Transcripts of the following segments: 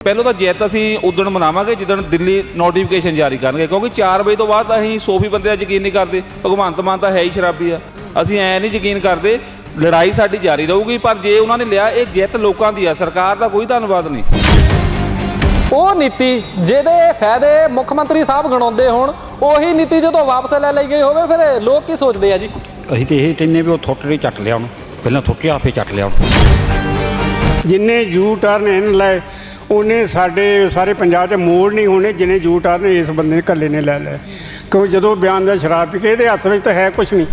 ਪਹਿਲਾਂ ਤਾਂ ਜਿੱਤ ਅਸੀਂ ਉਦਣ ਮਨਾਵਾਂਗੇ ਜਿੱਦਣ ਦਿੱਲੀ ਨੋਟੀਫਿਕੇਸ਼ਨ ਜਾਰੀ ਕਰਨਗੇ ਕਿਉਂਕਿ 4 ਵਜੇ ਤੋਂ ਬਾਅਦ ਅਸੀਂ ਸੋਫੀ ਬੰਦੇ ਦਾ ਯਕੀਨ ਨਹੀਂ ਕਰਦੇ ਭਗਵੰਤ ਮਾਨ ਤਾਂ ਹੈ ਹੀ ਸ਼ਰਾਬੀ ਆ। ਅਸੀਂ ਐ ਨਹੀਂ ਯਕੀਨ ਕਰਦੇ ਲੜਾਈ ਸਾਡੀ ਜਾਰੀ ਰਹੂਗੀ ਪਰ ਜੇ ਉਹਨਾਂ ਨੇ ਲਿਆ ਇਹ ਜਿੱਤ ਲੋਕਾਂ ਦੀ ਆ ਸਰਕਾਰ ਦਾ ਕੋਈ ਧੰਨਵਾਦ ਨਹੀਂ। ਉਹ ਨੀਤੀ ਜਿਹਦੇ ਫਾਇਦੇ ਮੁੱਖ ਮੰਤਰੀ ਸਾਹਿਬ ਗਣਾਉਂਦੇ ਹੋਣ ਉਹੀ ਨੀਤੀ ਜਦੋਂ ਵਾਪਸ ਲੈ ਲਈ ਗਈ ਹੋਵੇ ਫਿਰ ਲੋਕ ਕੀ ਸੋਚਦੇ ਆ ਜੀ? ਅਸੀਂ ਤੇ ਇਹ ਕਹਿੰਦੇ ਵੀ ਉਹ ਥੋਟੜੀ ਚੱਟ ਲਿਆ ਉਹਨੂੰ ਪਹਿਲਾਂ ਥੋਟੜੀ ਆਪੇ ਚੱਟ ਲਿਆ ਉਹਨੂੰ ਜਿੰਨੇ ਯੂ ਟਰਨ ਇਹਨ ਲਏ ਉਹਨੇ ਸਾਡੇ ਸਾਰੇ ਪੰਜਾਬ 'ਚ ਮੋੜ ਨਹੀਂ ਹੋਣੇ ਜਿੰਨੇ ਯੂ ਟਰਨ ਇਸ ਬੰਦੇ ਨੇ ਇਕੱਲੇ ਨੇ ਲੈ ਲਏ। ਕਿਉਂ ਜਦੋਂ ਬਿਆਨ ਦਾ ਸ਼ਰਾਬ ਪੀ ਕੇ ਇਹਦੇ ਹੱਥ ਵਿੱਚ ਤਾਂ ਹੈ ਕੁਝ ਨਹੀਂ।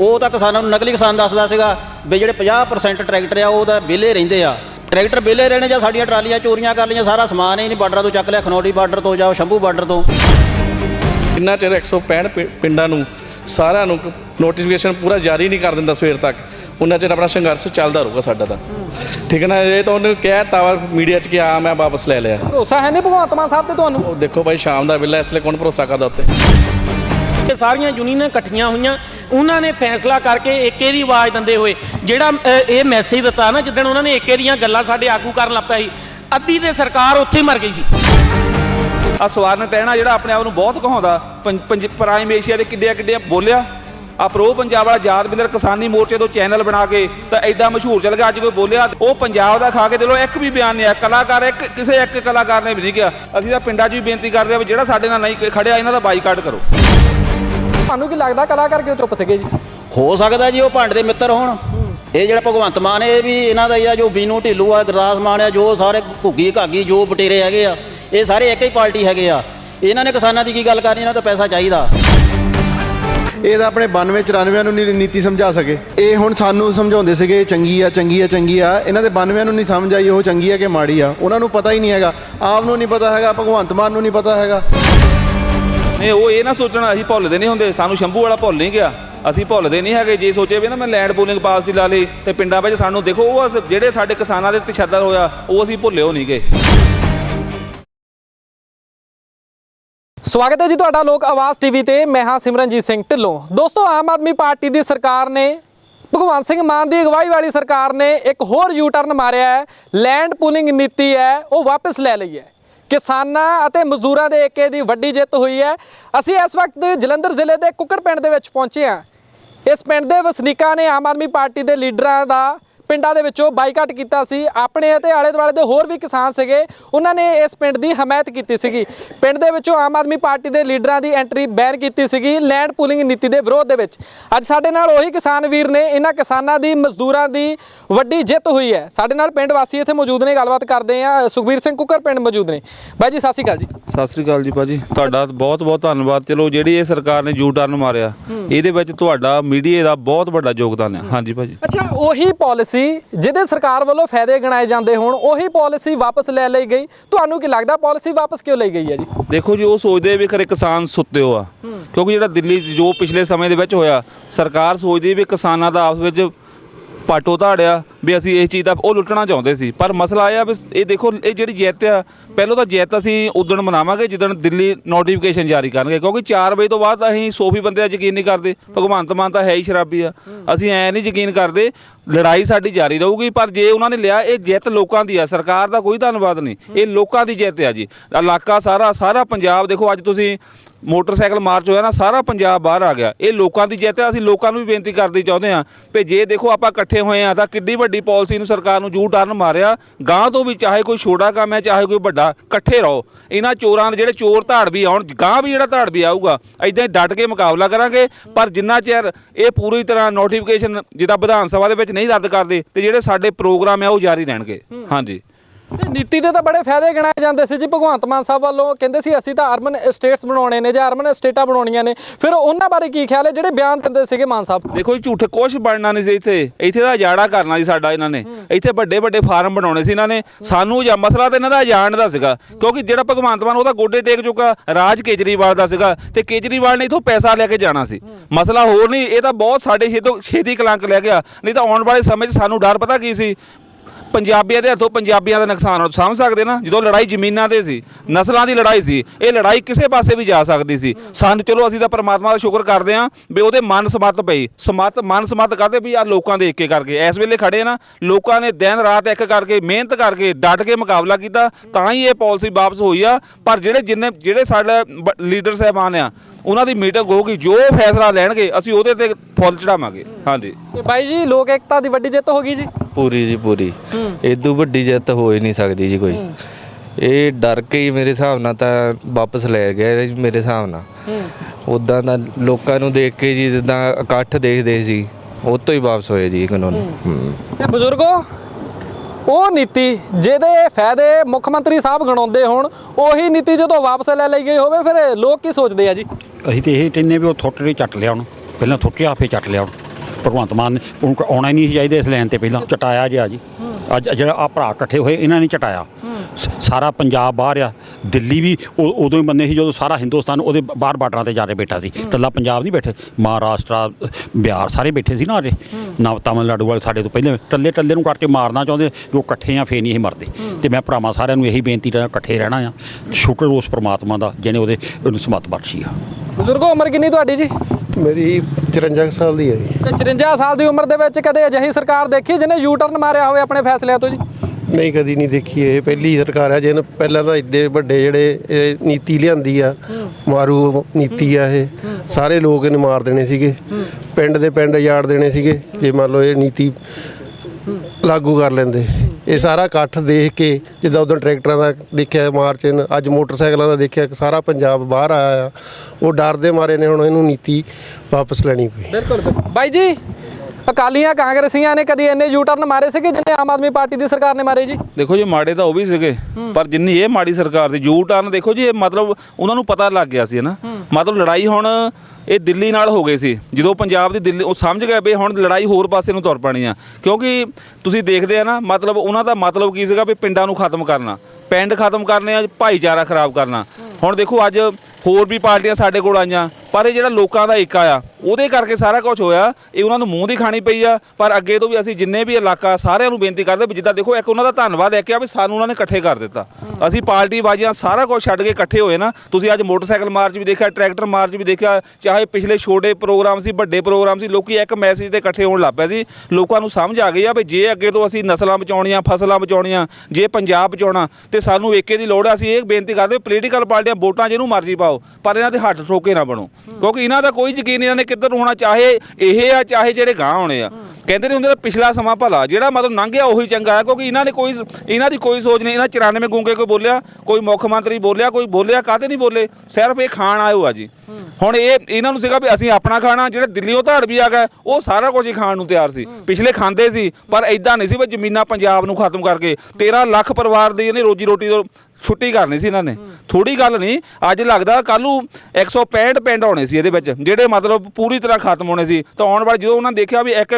ਉਹ ਤਾਂ ਕਿਸਾਨਾਂ ਨੂੰ ਨਕਲੀ ਕਿਸਾਨ ਦੱਸਦਾ ਸੀਗਾ ਵੀ ਜਿਹੜੇ 50% ਟਰੈਕਟਰ ਆ ਉਹ ਤਾਂ ਵਿਹਲੇ ਰਹਿੰਦੇ ਆ। ਟਰੈਕਟਰ ਵਿਹਲੇ ਰਹਿਣੇ ਜਾਂ ਸਾਡੀਆਂ ਟਰਾਲੀਆਂ ਚੋਰੀਆਂ ਕਰ ਲਈਆਂ ਸਾਰਾ ਸਮਾਨ ਹੀ ਨਹੀਂ ਬਾਰਡਰਾਂ ਤੋਂ ਚੱਕ ਲਿਆ ਖਨੌਰੀ ਬਾਰਡਰ ਤੋਂ ਜਾਓ ਸ਼ੰਭੂ ਬਾਰਡਰ ਤੋਂ। ਇੰਨਾ ਚਿਰ 165 ਪਿ- ਪਿੰਡਾਂ ਨੂੰ ਸਾਰਿਆਂ ਨੂੰ ਨੋਟੀਫਿਕੇਸ਼ਨ ਪੂਰਾ ਜਾਰੀ ਨਹੀਂ ਕਰ ਦਿੰਦਾ ਸਵੇਰ ਤੱਕ। ਉਹਨਾਂ ਚਿਰ ਆਪਣਾ ਸੰਘਰਸ਼ ਚੱਲਦਾ ਰਹੂਗਾ ਸਾਡਾ ਤਾਂ। ਠੀਕ ਹੈ ਨਾ ਇਹ ਤਾਂ ਉਹਨੇ ਕਹਿ ਤਾ ਵਾ ਮੀਡੀਆ 'ਚ ਕਿ ਆ ਮੈਂ ਵਾਪਸ ਲੈ ਲਿਆ। ਭਰੋਸਾ ਹੈ ਨਹੀਂ ਭਗਵੰਤ ਮਾਨ ਸਾਹਿਬ ਤੇ ਤੁਹਾਨੂੰ? ਉਹ ਦੇਖੋ ਭਾਈ ਸ਼ਾਮ ਦਾ ਵੇਲਾ ਇਸ ਲਈ ਕੌਣ ਭਰੋਸਾ ਕਰਦਾ ਉੱਤੇ? ਇਹ ਸਾਰੀਆਂ ਯੂਨੀਅਨਾਂ ਇਕੱਠੀਆਂ ਹੋਈਆਂ ਉਹਨਾਂ ਨੇ ਫੈਸਲਾ ਕਰਕੇ ਏਕੇ ਦੀ ਆਵਾਜ਼ ਦਿੰਦੇ ਹੋਏ ਜਿਹੜਾ ਇਹ ਮੈਸੇਜ ਦਿੱਤਾ ਨਾ ਜਿੱਦਣ ਉਹਨਾਂ ਨੇ ਏਕੇ ਦੀਆਂ ਗੱਲਾਂ ਸਾਡੇ ਆਗੂ ਕਰਨ ਲੱਗ ਪਿਆ ਸੀ ਅੱਧੀ ਤੇ ਸਰਕਾਰ ਉੱਥੇ ਮਰ ਗਈ ਸੀ। ਆ ਸਵਾਰਨ ਤਹਿਣਾ ਜਿਹੜਾ ਆਪਣੇ ਆਪ ਨੂੰ ਬਹੁਤ ਕਹਾਉਂਦਾ ਪ੍ਰਾਈਮ ਏਸ਼ੀਆ ਦੇ ਕਿੱਡੇ ਕਿੱਡੇ ਬੋਲਿਆ। ਆ ਪ੍ਰੋ ਪੰਜਾਬ ਵਾਲਾ ਯਾਦ ਬਿੰਦਰ ਕਿਸਾਨੀ ਮੋਰਚੇ ਤੋਂ ਚੈਨਲ ਬਣਾ ਕੇ ਤਾਂ ਐਡਾ ਮਸ਼ਹੂਰ ਚੱਲ ਗਿਆ ਅੱਜ ਕੋਈ ਬੋਲਿਆ ਉਹ ਪੰਜਾਬ ਦਾ ਖਾ ਕੇ ਦੇ ਲੋ ਇੱਕ ਵੀ ਬਿਆਨ ਨਹੀਂ ਆਇਆ। ਕਲਾਕਾਰ ਇੱਕ ਕਿਸੇ ਇੱਕ ਕਲਾਕਾਰ ਨੇ ਵੀ ਨਹੀਂ ਕਿਹਾ। ਅਸੀਂ ਤਾਂ ਪਿੰਡਾਂ 'ਚ ਵੀ ਬੇਨਤੀ ਕਰਦੇ ਆ ਵੀ ਜਿਹੜਾ ਸਾਡੇ ਨਾਲ ਨਹੀਂ ਖੜਿਆ ਇਹਨਾਂ ਦਾ ਬਾਈਕਾਟ ਕਰੋ। ਤੁਹਾਨੂੰ ਕੀ ਲੱਗਦਾ ਕਲਾਕਾਰ ਕਿਉਂ ਚੁੱਪ ਸੀਗੇ ਜੀ? ਹੋ ਸਕਦਾ ਜੀ ਉਹ ਭੰਡ ਦੇ ਮਿੱਤਰ ਹੋਣ। ਇਹ ਜਿਹੜਾ ਭਗਵੰਤ ਮਾਨ ਇਹ ਵੀ ਇਹਨਾਂ ਦਾ ਹੀ ਆ ਜੋ ਬੀਨੂ ਢਿੱਲੂ ਆ ਗੁਰਦਾਸ ਮਾਨ ਆ ਜੋ ਸਾਰੇ ਘੁੱਗੀ ਘਾਗੀ ਜੋ ਬਟੇਰੇ ਹੈਗੇ ਆ ਇਹ ਸਾਰੇ ਇੱਕ ਹੀ ਪਾਰਟੀ ਹੈਗੇ ਆ। ਇਹਨਾਂ ਨੇ ਕਿਸਾਨਾਂ ਦੀ ਕੀ ਗੱਲ ਕਰਨੀ ਇਹਨਾਂ ਨੂੰ ਤਾਂ ਪੈਸਾ ਚਾਹੀਦਾ। ਇਹ ਤਾਂ ਆਪਣੇ 92 94 ਨੂੰ ਨਹੀਂ ਨੀਤੀ ਸਮਝਾ ਸਕੇ। ਇਹ ਹੁਣ ਸਾਨੂੰ ਸਮਝਾਉਂਦੇ ਸੀਗੇ, ਚੰਗੀ ਆ ਚੰਗੀ ਆ ਚੰਗੀ ਆ। ਇਹਨਾਂ ਦੇ 92 ਨੂੰ ਨਹੀਂ ਸਮਝ ਆਈ, ਉਹ ਚੰਗੀ ਆ ਕਿ ਮਾੜੀ ਆ। ਉਹਨਾਂ ਨੂੰ ਪਤਾ ਹੀ ਨਹੀਂ ਹੈਗਾ। ਆਪ ਨੂੰ ਨਹੀਂ ਪਤਾ ਹੈਗਾ, ਭਗਵੰਤ ਮਾਨ ਨੂੰ ਨਹੀਂ ਪਤਾ ਹੈਗਾ। ਨਹੀਂ, ਉਹ ਇਹ ਨਾ ਸੋਚਣਾ, ਅਸੀਂ ਭੁੱਲਦੇ ਨਹੀਂ ਹੁੰਦੇ। ਸਾਨੂੰ ਸ਼ੰਭੂ ਵਾਲਾ ਭੁੱਲ ਨਹੀਂ ਗਿਆ। ਅਸੀਂ ਭੁੱਲਦੇ ਨਹੀਂ ਹੈਗੇ। ਜੇ ਸੋਚੇ ਵੀ ਨਾ ਮੈਂ ਲੈਂਡ ਪੂਲਿੰਗ ਪਾਲਿਸੀ ਲਾ ਲਈ ਤੇ ਪਿੰਡਾਂ ਵਿੱਚ ਸਾਨੂੰ ਦੇਖੋ, ਉਹ ਅਸ- ਜਿਹੜੇ ਸਾਡੇ ਕਿਸਾਨਾਂ ਦੇ ਤਸ਼ੱਦਦ ਹੋਇਆ, ਉਹ ਅਸੀਂ ਭੁੱਲਿਓ ਨਹੀਂ ਗਏ ਸਵਾਗਤ ਹੈ ਜੀ ਤੁਹਾਡਾ ਲੋਕ ਆਵਾਜ਼ ਟੀਵੀ ਤੇ। ਮੈਂ ਹਾਂ ਸਿਮਰਨਜੀਤ ਸਿੰਘ ਢਿੱਲੋਂ। ਦੋਸਤੋ, ਆਮ ਆਦਮੀ ਪਾਰਟੀ ਦੀ ਸਰਕਾਰ ਨੇ, ਭਗਵੰਤ ਸਿੰਘ ਮਾਨ ਦੀ ਅਗਵਾਈ ਵਾਲੀ ਸਰਕਾਰ ਨੇ ਇੱਕ ਹੋਰ ਯੂ ਟਰਨ ਮਾਰਿਆ ਹੈ। ਲੈਂਡ ਪੂਲਿੰਗ ਨੀਤੀ ਹੈ, ਉਹ ਵਾਪਸ ਲੈ ਲਈ ਹੈ। ਕਿਸਾਨਾਂ ਅਤੇ ਮਜ਼ਦੂਰਾਂ ਦੇ ਏਕੇ ਦੀ ਵੱਡੀ ਜਿੱਤ ਹੋਈ ਹੈ। ਅਸੀਂ ਇਸ ਵਕਤ ਜਲੰਧਰ ਜ਼ਿਲ੍ਹੇ ਦੇ ਕੁੱਕੜ ਪਿੰਡ ਦੇ ਵਿੱਚ ਪਹੁੰਚੇ ਹਾਂ। ਇਸ ਪਿੰਡ ਦੇ ਵਸਨੀਕਾਂ ਨੇ ਆਮ ਆਦਮੀ ਪਾਰਟੀ ਦੇ ਲੀਡਰਾਂ ਦਾ ਪਿੰਡਾਂ ਦੇ ਵਿੱਚੋਂ ਬਾਈਕਾਟ ਕੀਤਾ ਸੀ। ਆਪਣੇ ਅਤੇ ਆਲੇ ਦੁਆਲੇ ਦੇ ਹੋਰ ਵੀ ਕਿਸਾਨ ਸੀਗੇ। ਉਹਨਾਂ ਨੇ ਇਸ ਪਿੰਡ ਦੀ ਹਮਾਇਤ ਕੀਤੀ ਸੀਗੀ। ਪਿੰਡ ਦੇ ਵਿੱਚੋਂ ਆਮ ਆਦਮੀ ਪਾਰਟੀ ਦੇ ਲੀਡਰਾਂ ਦੀ ਐਂਟਰੀ ਬੈਨ ਕੀਤੀ ਸੀਗੀ ਲੈਂਡ ਪੂਲਿੰਗ ਨੀਤੀ ਦੇ ਵਿਰੋਧ ਦੇ ਵਿੱਚ। ਅੱਜ ਸਾਡੇ ਨਾਲ ਉਹੀ ਕਿਸਾਨ ਵੀਰ ਨੇ ਇਹਨਾਂ ਕਿਸਾਨਾਂ ਦੀ ਮਜ਼ਦੂਰਾਂ ਦੀ ਵੱਡੀ ਜਿੱਤ ਹੋਈ ਹੈ। ਸਾਡੇ ਨਾਲ ਪਿੰਡ ਵਾਸੀ ਇੱਥੇ ਮੌਜੂਦ ਨੇ ਗੱਲਬਾਤ ਕਰਦੇ ਆ ਸੁਖਬੀਰ ਸਿੰਘ ਕੁੱਕਰ ਪਿੰਡ ਮੌਜੂਦ ਨੇ। ਬਾਈ ਜੀ ਸਤਿ ਸ਼੍ਰੀ ਅਕਾਲ ਜੀ। ਸਤਿ ਸ੍ਰੀ ਅਕਾਲ ਜੀ ਭਾਜੀ ਤੁਹਾਡਾ ਬਹੁਤ ਬਹੁਤ ਧੰਨਵਾਦ। ਚਲੋ ਜਿਹੜੀ ਇਹ ਸਰਕਾਰ ਨੇ ਯੂ ਟਰਨ ਮਾਰਿਆ ਇਹਦੇ ਵਿੱਚ ਤੁਹਾਡਾ ਮੀਡੀਆ ਦਾ ਬਹੁਤ ਵੱਡਾ ਯੋਗਦਾਨ ਹੈ। ਹਾਂਜੀ ਭਾਜੀ ਅੱਛਾ ਉਹੀ ਪਾਲਿਸੀ ਜਿਹਦੇ ਸਰਕਾਰ ਵੱਲੋਂ ਫਾਇਦੇ ਗਿਣਾਏ ਜਾਂਦੇ ਹੋਣ ਉਹੀ ਪਾਲਿਸੀ ਵਾਪਸ ਲੈ ਲਈ ਗਈ। ਤੁਹਾਨੂੰ ਕੀ ਲੱਗਦਾ ਪਾਲਿਸੀ ਵਾਪਸ ਕਿਉਂ ਲਈ ਗਈ ਹੈ ਜੀ? ਦੇਖੋ ਜੀ ਉਹ ਸੋਚਦੇ ਵੀ ਖਰੇ ਕਿਸਾਨ ਸੁੱਤੇ ਹੋ। ਆ ਕਿਉਂਕਿ ਜਿਹੜਾ ਦਿੱਲੀ ਜੋ ਪਿਛਲੇ ਸਮੇਂ ਦੇ ਵਿੱਚ ਹੋਇਆ ਸਰਕਾਰ ਸੋਚਦੀ ਵੀ ਕਿਸਾਨਾਂ ਦਾ ਆਪਸ ਵਿੱਚ ਪਾਟੋ ਧਾੜਿਆ ਵੀ ਅਸੀਂ ਇਸ ਚੀਜ਼ ਦਾ ਉਹ ਲੁੱਟਣਾ ਚਾਹੁੰਦੇ ਸੀ। ਪਰ ਮਸਲਾ ਇਹ ਆ ਵੀ ਇਹ ਦੇਖੋ, ਇਹ ਜਿਹੜੀ ਜਿੱਤ ਆ, ਪਹਿਲਾਂ ਤਾਂ ਜਿੱਤ ਅਸੀਂ ਉਦਣ ਮਨਾਵਾਂਗੇ, ਜਿੱਦਣ ਦਿੱਲੀ ਨੋਟੀਫਿਕੇਸ਼ਨ ਜਾਰੀ ਕਰਨਗੇ। ਕਿਉਂਕਿ 4 ਵਜੇ ਤੋਂ ਬਾਅਦ ਅਸੀਂ ਸੋਫੀ ਬੰਦੇ ਦਾ ਯਕੀਨ ਨਹੀਂ ਕਰਦੇ। ਭਗਵੰਤ ਮਾਨ ਤਾਂ ਹੈ ਹੀ ਸ਼ਰਾਬੀ ਆ। ਅਸੀਂ ਐ ਨਹੀਂ ਯਕੀਨ ਕਰਦੇ, ਲੜਾਈ ਸਾਡੀ ਜਾਰੀ ਰਹੂਗੀ, ਪਰ ਜੇ ਉਹਨਾਂ ਨੇ ਲਿਆ, ਇਹ ਜਿੱਤ ਲੋਕਾਂ ਦੀ ਆ। ਸਰਕਾਰ ਦਾ ਕੋਈ ਧੰਨਵਾਦ ਨਹੀਂ। ਇਹ ਲੋਕਾਂ ਦੀ ਜਿੱਤ ਆ ਜੀ। ਇਲਾਕਾ ਸਾਰਾ ਸਾਰਾ ਪੰਜਾਬ, ਦੇਖੋ ਅੱਜ ਤੁਸੀਂ ਮੋਟਰਸਾਈਕਲ ਮਾਰਚ ਹੋਇਆ ਨਾ ਸਾਰਾ ਪੰਜਾਬ ਬਾਹਰ ਆ ਗਿਆ। ਇਹ ਲੋਕਾਂ ਦੀ ਜਿੱਤ ਹੈ ਅਸੀਂ ਲੋਕਾਂ ਨੂੰ ਵੀ ਬੇਨਤੀ ਕਰਦੀ ਚਾਹੁੰਦੇ ਆ ਵੀ ਜੇ ਦੇਖੋ ਆਪਾਂ ਇਕੱਠੇ ਹੋਏ ਆ ਤਾਂ ਕਿੱਡੀ ਵੱਡੀ ਪਾਲਿਸੀ ਨੂੰ ਸਰਕਾਰ ਨੂੰ ਜੂ ਟਰਨ ਮਾਰਿਆ ਗਾਂ ਤੋਂ ਵੀ ਚਾਹੇ ਕੋਈ ਛੋਟਾ ਕੰਮ ਹੈ ਚਾਹੇ ਕੋਈ ਵੱਡਾ ਇਕੱਠੇ ਰਹੋ। ਇਹਨਾਂ ਚੋਰਾਂ ਦੇ ਜਿਹੜੇ ਚੋਰ ਧਾੜ ਵੀ ਆਉਣ ਗਾਂ ਵੀ ਜਿਹੜਾ ਧਾੜ ਵੀ ਆਊਗਾ ਇਦਾਂ ਹੀ ਡਟ ਕੇ ਮੁਕਾਬਲਾ ਕਰਾਂਗੇ। ਪਰ ਜਿੰਨਾ ਚਿਰ ਇਹ ਪੂਰੀ ਤਰ੍ਹਾਂ ਨੋਟੀਫਿਕੇਸ਼ਨ ਜਿੱਦਾਂ ਵਿਧਾਨ ਸਭਾ ਦੇ ਵਿੱਚ ਨਹੀਂ ਰੱਦ ਕਰਦੇ ਤੇ ਜਿਹੜੇ ਸਾਡੇ ਪ੍ਰੋਗਰਾਮ ਆ ਉਹ ਜਾਰੀ ਰਹਿਣਗੇ। ਹਾਂਜੀ। ਨੀਤੀ ਦੇ ਤਾਂ ਬੜੇ ਫਾਇਦੇ ਗਿਣਾਏ ਜਾਂਦੇ ਸੀ ਜੀ। ਭਗਵੰਤ ਮਾਨ ਸਾਹਿਬ ਵੱਲੋਂ ਕਹਿੰਦੇ ਸੀ ਅਸੀਂ ਤਾਂ ਅਰਬਨ ਸਟੇਟਸ ਬਣਾਉਣੇ ਨੇ ਜਾਂ ਅਰਬਨ ਸਟੇਟਾਂ ਬਣਾਉਣੀਆਂ ਨੇ। ਫਿਰ ਉਹਨਾਂ ਬਾਰੇ ਕੀ ਖਿਆਲ ਹੈ? ਜਿਹੜੇ ਬਿਆਨ ਦਿੰਦੇ ਸੀਗੇ ਮਾਨ ਸਾਹਿਬ। ਦੇਖੋ ਜੀ ਝੂਠ ਕੁਛ ਬਣਨਾ ਨਹੀਂ ਸੀ ਇੱਥੇ। ਇੱਥੇ ਦਾ ਅਜਾੜਾ ਕਰਨਾ ਸੀ ਸਾਡਾ ਇਹਨਾਂ ਨੇ। ਇੱਥੇ ਵੱਡੇ ਵੱਡੇ ਫਾਰਮ ਬਣਾਉਣੇ ਸੀ ਇਹਨਾਂ ਨੇ। ਸਾਨੂੰ ਜਾਂ ਮਸਲਾ ਤਾਂ ਇਹਨਾਂ ਦਾ ਅਜਾਣ ਦਾ ਸੀਗਾ। ਕਿਉਂਕਿ ਜਿਹੜਾ ਭਗਵੰਤ ਮਾਨ ਉਹਦਾ ਗੋਡੇ ਟੇਕ ਚੁੱਕਾ ਰਾਜ ਕੇਜਰੀਵਾਲ ਦਾ ਸੀਗਾ। ਤੇ ਕੇਜਰੀਵਾਲ ਨੇ ਇਥੋਂ ਪੈਸਾ ਲੈ ਕੇ ਜਾਣਾ ਸੀ। ਮਸਲਾ ਹੋਰ ਨਹੀਂ ਇਹ ਤਾਂ ਬਹੁਤ ਸਾਡੇ ਛੇਤੀ ਕਲੰਕ ਲੈ ਗਿਆ। ਨਹੀਂ ਤਾਂ ਆਉਣ ਵਾਲੇ ਸਮੇਂ 'ਚ ਸਾਨੂੰ ਡਰ ਪਤਾ ਕੀ ਸੀ? ਪੰਜਾਬੀਆਂ ਦੇ ਹੱਥੋਂ ਪੰਜਾਬੀਆਂ ਦਾ ਨੁਕਸਾਨ ਹੋ ਸਮਝ ਸਕਦੇ ਨਾ? ਜਦੋਂ ਲੜਾਈ ਜ਼ਮੀਨਾਂ ਤੇ ਸੀ, ਨਸਲਾਂ ਦੀ ਲੜਾਈ ਸੀ, ਇਹ ਲੜਾਈ ਕਿਸੇ ਪਾਸੇ ਵੀ ਜਾ ਸਕਦੀ ਸੀ। ਸਾਨੂੰ ਚਲੋ ਅਸੀਂ ਤਾਂ ਪਰਮਾਤਮਾ ਦਾ ਸ਼ੁਕਰ ਕਰਦੇ ਹਾਂ ਵੀ ਉਹਦੇ ਮਨ ਸਮੱਤ ਪਈ। ਸਮੱਤ ਮਨ ਸਮੱਤ ਕਰਦੇ ਵੀ ਆ? ਲੋਕਾਂ ਦੇ ਇੱਕੇ ਕਰਕੇ। ਇਸ ਵੇਲੇ ਖੜੇ ਨਾ, ਲੋਕਾਂ ਨੇ ਦਿਨ ਰਾਤ ਇੱਕ ਕਰਕੇ ਮਿਹਨਤ ਕਰਕੇ ਡਟ ਕੇ ਮੁਕਾਬਲਾ ਕੀਤਾ, ਤਾਂ ਹੀ ਇਹ ਪਾਲਿਸੀ ਵਾਪਸ ਹੋਈ ਆ। ਪਰ ਜਿਹੜੇ ਜਿੰਨੇ ਜਿਹੜੇ ਸਾਡੇ ਬ- ਲੀਡਰ ਸਾਹਿਬਾਨ ਆ ਉਹਨਾਂ ਦੀ ਮੀਟਿੰਗ ਹੋਊਗੀ ਜੋ ਫੈਸਲਾ ਲੈਣਗੇ ਅਸੀਂ ਉਹਦੇ ਤੇ ਫੁੱਲ ਚੜਾਵਾਂਗੇ ਹਾਂਜੀ। ਤੇ ਬਾਈ ਜੀ ਲੋਕ ਏਕਤਾ ਦੀ ਵੱਡੀ ਜਿੱਤ ਹੋ ਗਈ ਜੀ? ਪੂਰੀ ਜੀ ਪੂਰੀ। ਇਦੋਂ ਵੱਡੀ ਜਿੱਤ ਹੋ ਹੀ ਨਹੀਂ ਸਕਦੀ ਜੀ ਕੋਈ। ਇਹ ਡਰ ਕੇ ਹੀ ਮੇਰੇ ਹਿਸਾਬ ਨਾਲ ਤਾਂ ਵਾਪਸ ਲੈ ਗਿਆ ਜੀ ਮੇਰੇ ਹਿਸਾਬ ਨਾਲ। ਉਦਾਂ ਦਾ ਲੋਕਾਂ ਨੂੰ ਦੇਖ ਕੇ ਜੀ ਜਿੱਦਾਂ ਇਕੱਠ ਦੇਖਦੇ ਸੀ ਉਹ ਤੋਂ ਹੀ ਵਾਪਸ ਹੋਏ ਜੀ ਕਾਨੂੰਨ। ਹੂੰ। ਤੇ ਬਜ਼ੁਰਗੋ ਉਹ ਨੀਤੀ ਜਿਹਦੇ ਫਾਇਦੇ ਮੁੱਖ ਮੰਤਰੀ ਸਾਹਿਬ ਗਣਾਉਂਦੇ ਹੋਣ, ਉਹੀ ਨੀਤੀ ਜਦੋਂ ਵਾਪਸ ਲੈ ਲਈ ਗਈ ਹੋਵੇ, ਫਿਰ ਲੋਕ ਕੀ ਸੋਚਦੇ ਆ ਜੀ? ਅਸੀਂ ਤੇ ਇਹ ਕਹਿੰਦੇ ਵੀ ਉਹ ਥੋਟੜੀ ਚੱਟ ਲਿਆ ਉਹਨੂੰ। ਪਹਿਲਾਂ ਥੋਟਿਆ ਫੇ ਚੱਟ ਲਿਆ ਉਹਨੂੰ। ਭਗਵੰਤ ਮਾਨ ਨੇ, ਉਹਨੂੰ ਆਉਣਾ ਹੀ ਨਹੀਂ ਸੀ ਚਾਹੀਦਾ ਇਸ ਲਾਈਨ ਤੇ ਪਹਿਲਾਂ, ਚਟਾਇਆ ਜਿਆ ਜੀ। ਅੱਜ ਜਿਹੜਾ ਆ ਭਰਾ ਇਕੱਠੇ ਹੋਏ, ਇਹਨਾਂ ਨੇ ਚਟਾਇਆ। ਸ- ਸਾਰਾ ਪੰਜਾਬ ਬਾਹਰ ਆ ਦਿੱਲੀ ਵੀ ਉਹ- ਉਦੋਂ ਹੀ ਬੰਦੇ ਸੀ ਜਦੋਂ ਸਾਰਾ ਹਿੰਦੁਸਤਾਨ ਉਹਦੇ ਬਾਹਰ ਬਾਰਡਰਾਂ ਤੇ ਜਾ ਕੇ ਬੈਠਾ ਸੀ। ਟੱਲਾ ਪੰਜਾਬ ਨਹੀਂ ਬੈਠੇ ਮਹਾਰਾਸ਼ਟਰ ਬਿਹਾਰ ਸਾਰੇ ਬੈਠੇ ਸੀ ਨਾ ਅਜੇ ਨਾ ਤਮਿਲਨਾਡੂ ਵਾਲੇ ਸਾਡੇ ਤੋਂ ਪਹਿਲੇ। ਟੱਲੇ ਟੱਲੇ ਨੂੰ ਕਰਕੇ ਮਾਰਨਾ ਚਾਹੁੰਦੇ ਜੋ ਇਕੱਠੇ ਆ ਫੇ ਨਹੀਂ ਇਹ ਮਰਦੇ। ਤੇ ਮੈਂ ਭਰਾਵਾਂ ਸਾਰਿਆਂ ਨੂੰ ਇਹੀ ਬੇਨਤੀ ਕਰਾਂ ਇਕੱਠੇ ਰਹਿਣਾ ਆ। ਸ਼ੁਕਰ ਉਸ ਪ੍ਰਮਾਤਮਾ ਦਾ ਜਿਹਨੇ ਉਹਦੇ ਉਹਨੂੰ ਸਮਤ ਬਖਸ਼ੀ ਆ। ਬਜ਼ੁਰਗੋ ਉਮਰ ਕਿੰਨੀ ਤੁਹਾਡੀ ਜੀ? ਮੇਰੀ 54 ਕੁ ਸਾਲ ਦੀ ਹੈ ਜੀ। ਤੇ 54 ਸਾਲ ਦੀ ਉਮਰ ਦੇ ਵਿੱਚ ਕਦੇ ਅਜਿਹੀ ਸਰਕਾਰ ਦੇਖੀ ਜਿਹਨੇ ਯੂ ਟਰਨ ਮਾਰਿਆ ਹੋਵੇ ਆਪਣੇ ਫੈਸਲਿਆਂ ਤੋਂ ਜੀ? ਨਹੀਂ, ਕਦੀ ਨਹੀਂ ਦੇਖੀ ਇਹ। ਪਹਿਲੀ ਸਰਕਾਰ ਹੈ ਜਿਹਨੇ ਪਹਿਲਾਂ ਤਾਂ ਇੱਡੇ ਵੱਡੇ ਜਿਹੜੇ ਇਹ ਨੀਤੀ ਲਿਆਂਦੀ ਆ, ਮਾਰੂ ਨੀਤੀ ਆ ਇਹ। ਸਾਰੇ ਲੋਕ ਇਹਨੂੰ ਮਾਰ ਦੇਣੇ ਸੀਗੇ। ਪਿੰਡ ਦੇ ਪਿੰਡ ਉਜਾੜ ਦੇਣੇ ਸੀਗੇ, ਜੇ ਮੰਨ ਲਓ ਇਹ ਨੀਤੀ ਲਾਗੂ ਕਰ ਲੈਂਦੇ। ਇਹ ਸਾਰਾ ਇਕੱਠ ਦੇਖ ਕੇ, ਜਿੱਦਾਂ ਉਦੋਂ ਟਰੈਕਟਰਾਂ ਦਾ ਦੇਖਿਆ, ਮਾਰਚ ਅੱਜ ਮੋਟਰਸਾਈਕਲਾਂ ਦਾ ਦੇਖਿਆ ਸਾਰਾ ਪੰਜਾਬ ਬਾਹਰ ਆਇਆ ਆ। ਉਹ ਡਰ ਦੇ ਮਾਰੇ ਨੇ, ਹੁਣ ਇਹਨੂੰ ਨੀਤੀ ਵਾਪਸ ਲੈਣੀ ਪਈ। ਬਿਲਕੁਲ। ਬਾਈ ਜੀ ਅਕਾਲੀਆਂ ਕਾਂਗਰਸੀਆਂ ਨੇ ਕਦੀ ਇੰਨੇ ਯੂ ਟਰਨ ਮਾਰੇ ਸੀਗੇ ਜਿੰਨੇ ਆਮ ਆਦਮੀ ਪਾਰਟੀ ਦੀ ਸਰਕਾਰ ਨੇ ਮਾਰੇ ਜੀ? ਦੇਖੋ ਜੀ ਮਾੜੇ ਤਾਂ ਉਹ ਵੀ ਸੀਗੇ ਪਰ ਜਿੰਨੀ ਇਹ ਮਾੜੀ ਸਰਕਾਰ ਸੀ ਯੂ ਟਰਨ ਦੇਖੋ ਜੀ ਇਹ ਮਤਲਬ ਉਹਨਾਂ ਨੂੰ ਪਤਾ ਲੱਗ ਗਿਆ ਸੀ ਨਾ? ਮਤਲਬ ਲੜਾਈ ਹੁਣ ਇਹ ਦਿੱਲੀ ਨਾਲ ਹੋ ਗਈ ਸੀ। ਜਦੋਂ ਪੰਜਾਬ ਦੀ ਦਿੱਲੀ ਉਹ ਸਮਝ ਗਏ ਵੀ ਹੁਣ ਲੜਾਈ ਹੋਰ ਪਾਸੇ ਨੂੰ ਤੁਰ ਪੈਣੀ ਆ। ਕਿਉਂਕਿ ਤੁਸੀਂ ਦੇਖਦੇ ਆ ਨਾ ਮਤਲਬ ਉਹਨਾਂ ਦਾ ਮਤਲਬ ਕੀ ਸੀਗਾ ਵੀ ਪਿੰਡਾਂ ਨੂੰ ਖਤਮ ਕਰਨਾ ਪਿੰਡ ਖਤਮ ਕਰਨੇ ਆ ਭਾਈਚਾਰਾ ਖਰਾਬ ਕਰਨਾ। ਹੁਣ ਦੇਖੋ ਅੱਜ ਹੋਰ ਵੀ ਪਾਰਟੀਆਂ ਸਾਡੇ ਕੋਲ ਆਈਆਂ, ਪਰ ਇਹ ਜਿਹੜਾ ਲੋਕਾਂ ਦਾ ਏਕਾ ਆ, ਉਹਦੇ ਕਰਕੇ ਸਾਰਾ ਕੁਝ ਹੋਇਆ, ਇਹ ਉਹਨਾਂ ਨੂੰ ਮੂੰਹ ਦੀ ਖਾਣੀ ਪਈ ਆ, ਪਰ ਅੱਗੇ ਤੋਂ ਵੀ ਅਸੀਂ ਜਿੰਨੇ ਵੀ ਇਲਾਕਾ ਸਾਰਿਆਂ ਨੂੰ ਬੇਨਤੀ ਕਰਦੇ ਵੀ ਜਿੱਦਾਂ ਦੇਖੋ, ਇੱਕ ਉਹਨਾਂ ਦਾ ਧੰਨਵਾਦ ਹੈ ਕਿ ਆ ਵੀ ਸਾਨੂੰ ਉਹਨਾਂ ਨੇ ਇਕੱਠੇ ਕਰ ਦਿੱਤਾ। ਅਸੀਂ ਪਾਰਟੀ ਬਾਜੀਆਂ ਸਾਰਾ ਕੁਝ ਛੱਡ ਕੇ ਇਕੱਠੇ ਹੋਏ ਨਾ, ਤੁਸੀਂ ਅੱਜ ਮੋਟਰਸਾਈਕਲ ਮਾਰਚ ਵੀ ਦੇਖਿਆ, ਟਰੈਕਟਰ ਮਾਰਚ ਵੀ ਦੇਖਿਆ, ਚਾਹੇ ਪਿਛਲੇ ਛੋਟੇ ਪ੍ਰੋਗਰਾਮ ਸੀ, ਵੱਡੇ ਪ੍ਰੋਗਰਾਮ ਸੀ, ਲੋਕੀ ਇੱਕ ਮੈਸੇਜ ਤੇ ਇਕੱਠੇ ਹੋਣ ਲੱਗ ਪਏ ਸੀ। ਲੋਕਾਂ ਨੂੰ ਸਮਝ ਆ ਗਈ ਆ ਵੀ ਜੇ ਅੱਗੇ ਤੋਂ ਅਸੀਂ ਨਸਲਾਂ ਬਚਾਉਣੀਆਂ, ਫਸਲਾਂ ਬਚਾਉਣੀਆਂ, ਜੇ ਪੰਜਾਬ ਬਚਾਉਣਾ, ਤੇ ਸਾਨੂੰ ਏਕੇ ਦੀ ਲੋੜ ਆ, ਅਸੀਂ ਇਹ ਬੇਨਤੀ ਕਰਦੇ ਪੋਲੀਟੀਕਲ ਪਾਰਟੀਆਂ ਵੋਟਾਂ ਜਿਹਨੂੰ ਮਰਜ਼ੀ ਪਾਓ। ਪਰ ਇਹਨਾਂ ਦੇ ਹੱਥ ਠੋਕੇ ਨਾ ਬਣੋ। ਕਿਉਂਕਿ ਇਹਨਾਂ ਦਾ ਕੋਈ ਯਕੀਨ ਇਹਨਾਂ ਨੇ ਕਿੱਧਰ ਨੂੰ ਹੋਣਾ, ਚਾਹੇ ਇਹ ਆ, ਚਾਹੇ ਜਿਹੜੇ ਗਾਂ ਹੋਣੇ ਆ। ਕਹਿੰਦੇ ਨੇ ਹੁੰਦੇ ਨੇ ਪਿਛਲਾ ਸਮਾਂ ਭਲਾ, ਜਿਹੜਾ ਮਤਲਬ ਲੰਘ ਗਿਆ ਉਹੀ ਚੰਗਾ ਹੈ, ਕਿਉਂਕਿ ਇਹਨਾਂ ਨੇ ਕੋਈ ਇਹਨਾਂ ਦੀ ਕੋਈ ਸੋਚ ਨਹੀਂ, ਇਹਨਾਂ 94 ਗੁੰਗੇ ਕੋਈ ਬੋਲਿਆ, ਕੋਈ ਮੁੱਖ ਮੰਤਰੀ ਬੋਲਿਆ, ਕੋਈ ਬੋਲਿਆ ਕਾਹਤੇ ਨਹੀਂ ਬੋਲੇ, ਸਿਰਫ ਇਹ ਖਾਣ ਆਇਓ ਆ ਜੀ। ਹੁਣ ਇਹ, ਇਹਨਾਂ ਨੂੰ ਸੀਗਾ ਵੀ ਅਸੀਂ ਆਪਣਾ ਖਾਣਾ, ਜਿਹੜੇ ਦਿੱਲੀੋਂ ਧਾੜ ਵੀ ਆ ਗਏ, ਉਹ ਸਾਰਾ ਕੁਝ ਹੀ ਖਾਣ ਨੂੰ ਤਿਆਰ ਸੀ। ਪਿਛਲੇ ਖਾਂਦੇ ਸੀ, ਪਰ ਐਦਾਂ ਨਹੀਂ ਸੀ ਵੀ ਜ਼ਮੀਨਾਂ ਪੰਜਾਬ ਨੂੰ ਖਤਮ ਕਰਕੇ 13 ਲੱਖ ਪਰਿਵਾਰ ਦੀ ਇਹਨੇ ਰੋਜੀ ਰੋਟੀ ਛੁੱਟੀ ਕਰਨੀ ਸੀ ਇਹਨਾਂ ਨੇ। ਥੋੜੀ ਗੱਲ ਨਹੀਂ, ਅੱਜ ਲੱਗਦਾ ਕੱਲ ਨੂੰ 165 ਪਿੰਡ ਆਉਣੇ ਸੀ ਇਹਦੇ ਵਿੱਚ, ਜਿਹੜੇ ਮਤਲਬ ਪੂਰੀ ਤਰ੍ਹਾਂ ਖਤਮ ਹੋਣੇ ਸੀ। ਤਾਂ ਆਉਣ ਵਾਲੇ ਜਦੋਂ ਉਹਨਾਂ ਨੇ ਦੇਖਿਆ ਵੀ ਇੱਕ,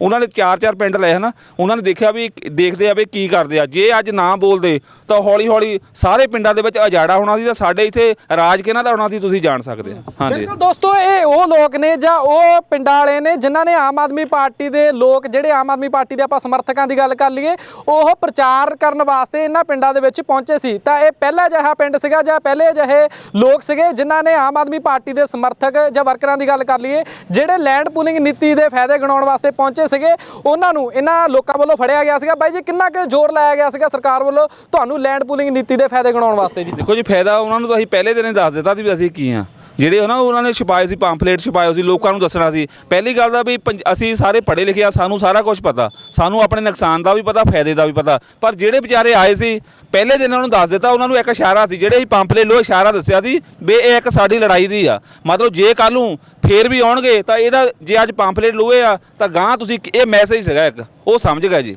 ਉਹਨਾਂ ਨੇ ਚਾਰ ਚਾਰ ਪਿੰਡ ਲਏ ਹਨਾ, ਉਹਨਾਂ ਨੇ ਦੇਖਿਆ ਵੀ ਦੇਖਦੇ ਆ ਵੀ ਕੀ ਕਰਦੇ ਆ। ਜੇ ਅੱਜ ਨਾ ਬੋਲਦੇ, ਤਾਂ ਹੌਲੀ ਹੌਲੀ ਸਾਰੇ ਪਿੰਡਾਂ ਦੇ ਵਿੱਚ ਅਜਾੜਾ ਹੋਣਾ ਸੀ ਤਾਂ ਸਾਡੇ ਇੱਥੇ ਰਾਜ ਕਿਹਨਾਂ ਦਾ ਹੋਣਾ ਸੀ, ਤੁਸੀਂ ਜਾਣ ਸਕਦੇ ਆ। ਹਾਂਜੀ। ਬਿਲਕੁਲ ਦੋਸਤੋ, ਇਹ ਉਹ ਲੋਕ ਨੇ ਜਾਂ ਉਹ ਪਿੰਡਾਂ ਵਾਲੇ ਨੇ ਜਿਨ੍ਹਾਂ ਨੇ ਆਮ ਆਦਮੀ ਪਾਰਟੀ ਦੇ ਲੋਕ, ਜਿਹੜੇ ਆਮ ਆਦਮੀ ਪਾਰਟੀ ਦੇ ਆਪਾਂ ਸਮਰਥਕਾਂ ਦੀ ਗੱਲ ਕਰ ਲਈਏ, ਉਹ ਪ੍ਰਚਾਰ ਕਰਨ ਵਾਸਤੇ ਇਹਨਾਂ ਪਿੰਡਾਂ ਦੇ ਵਿੱਚ ਪਹੁੰਚੇ ਸੀ। ਤਾਂ ਇਹ ਪਹਿਲਾ ਜਿਹਾ ਪਿੰਡ ਸੀਗਾ ਜਾਂ ਪਹਿਲੇ ਜਿਹੇ ਲੋਕ ਸੀਗੇ ਜਿਨ੍ਹਾਂ ਨੇ ਆਮ ਆਦਮੀ ਪਾਰਟੀ ਦੇ ਸਮਰਥਕ ਜਾਂ ਵਰਕਰਾਂ ਦੀ ਗੱਲ ਕਰ ਲਈਏ, ਜਿਹੜੇ ਲੈਂਡ ਪੂਲਿੰਗ ਨੀਤੀ ਦੇ ਫਾਇਦੇ ਗਿਣਾਉਣ ਵਾਸਤੇ ਪਹੁੰਚੇ ਸੀਗੇ, ਉਹਨਾਂ ਨੂੰ ਇਹਨਾਂ ਲੋਕਾਂ ਵੱਲੋਂ ਫੜਿਆ ਗਿਆ ਸੀਗਾ। ਬਾਈ ਜੀ, ਕਿੰਨਾ ਕੁ ਜ਼ੋਰ ਲਾਇਆ ਗਿਆ ਸੀਗਾ ਸਰਕਾਰ ਵੱਲੋਂ ਤੁਹਾਨੂੰ ਲੈਂਡ ਪੂਲਿੰਗ ਨੀਤੀ ਦੇ ਫਾਇਦੇ ਗਿਣਾਉਣ ਵਾਸਤੇ ਜੀ? ਦੇਖੋ ਜੀ, ਫਾਇਦਾ ਉਹਨਾਂ ਨੂੰ ਤਾਂ ਅਸੀਂ ਪਹਿਲੇ ਦਿਨ ਹੀ ਦੱਸ ਦਿੱਤਾ ਸੀ ਵੀ ਅਸੀਂ ਕੀ ਆ ਜਿਹੜੇ ਨਾ ਉਹਨਾਂ ਨੇ ਛਪਾਏ ਸੀ ਪੰਫਲੇਟ ਛਪਾਏ ਸੀ, ਲੋਕਾਂ ਨੂੰ ਦੱਸਣਾ ਸੀ। ਪਹਿਲੀ ਗੱਲ ਦਾ ਵੀ ਪੰਜ- ਅਸੀਂ ਸਾਰੇ ਪੜ੍ਹੇ ਲਿਖੇ ਆ, ਸਾਨੂੰ ਸਾਰਾ ਕੁਝ ਪਤਾ। ਸਾਨੂੰ ਆਪਣੇ ਨੁਕਸਾਨ ਦਾ ਵੀ ਪਤਾ, ਫਾਇਦੇ ਦਾ ਵੀ ਪਤਾ। ਪਰ ਜਿਹੜੇ ਵਿਚਾਰੇ ਆਏ ਸੀ, ਪਹਿਲੇ ਦਿਨ ਉਹਨਾਂ ਨੂੰ ਦੱਸ ਦਿੱਤਾ, ਉਹਨਾਂ ਨੂੰ ਇੱਕ ਇਸ਼ਾਰਾ ਸੀ, ਜਿਹੜੇ ਹੀ ਪੰਫਲੇਟ ਲੋ ਇਸ਼ਾਰਾ ਦੱਸਿਆ ਸੀ ਵੀ ਇਹ ਇੱਕ ਸਾਡੀ ਲੜਾਈ ਦੀ ਆ। ਮਤਲਬ ਜੇ ਕੱਲ ਨੂੰ ਫੇਰ ਵੀ ਆਉਣਗੇ, ਤਾਂ ਇਹਦਾ ਜੇ ਅੱਜ ਪੰਪਲੇਟ ਲੋਏ ਆ, ਤਾਂ ਗਾਂ ਤੁਸੀਂ ਇਹ ਮੈਸੇਜ ਸੀਗਾ ਇੱਕ, ਉਹ ਸਮਝ ਗਏ ਜੀ।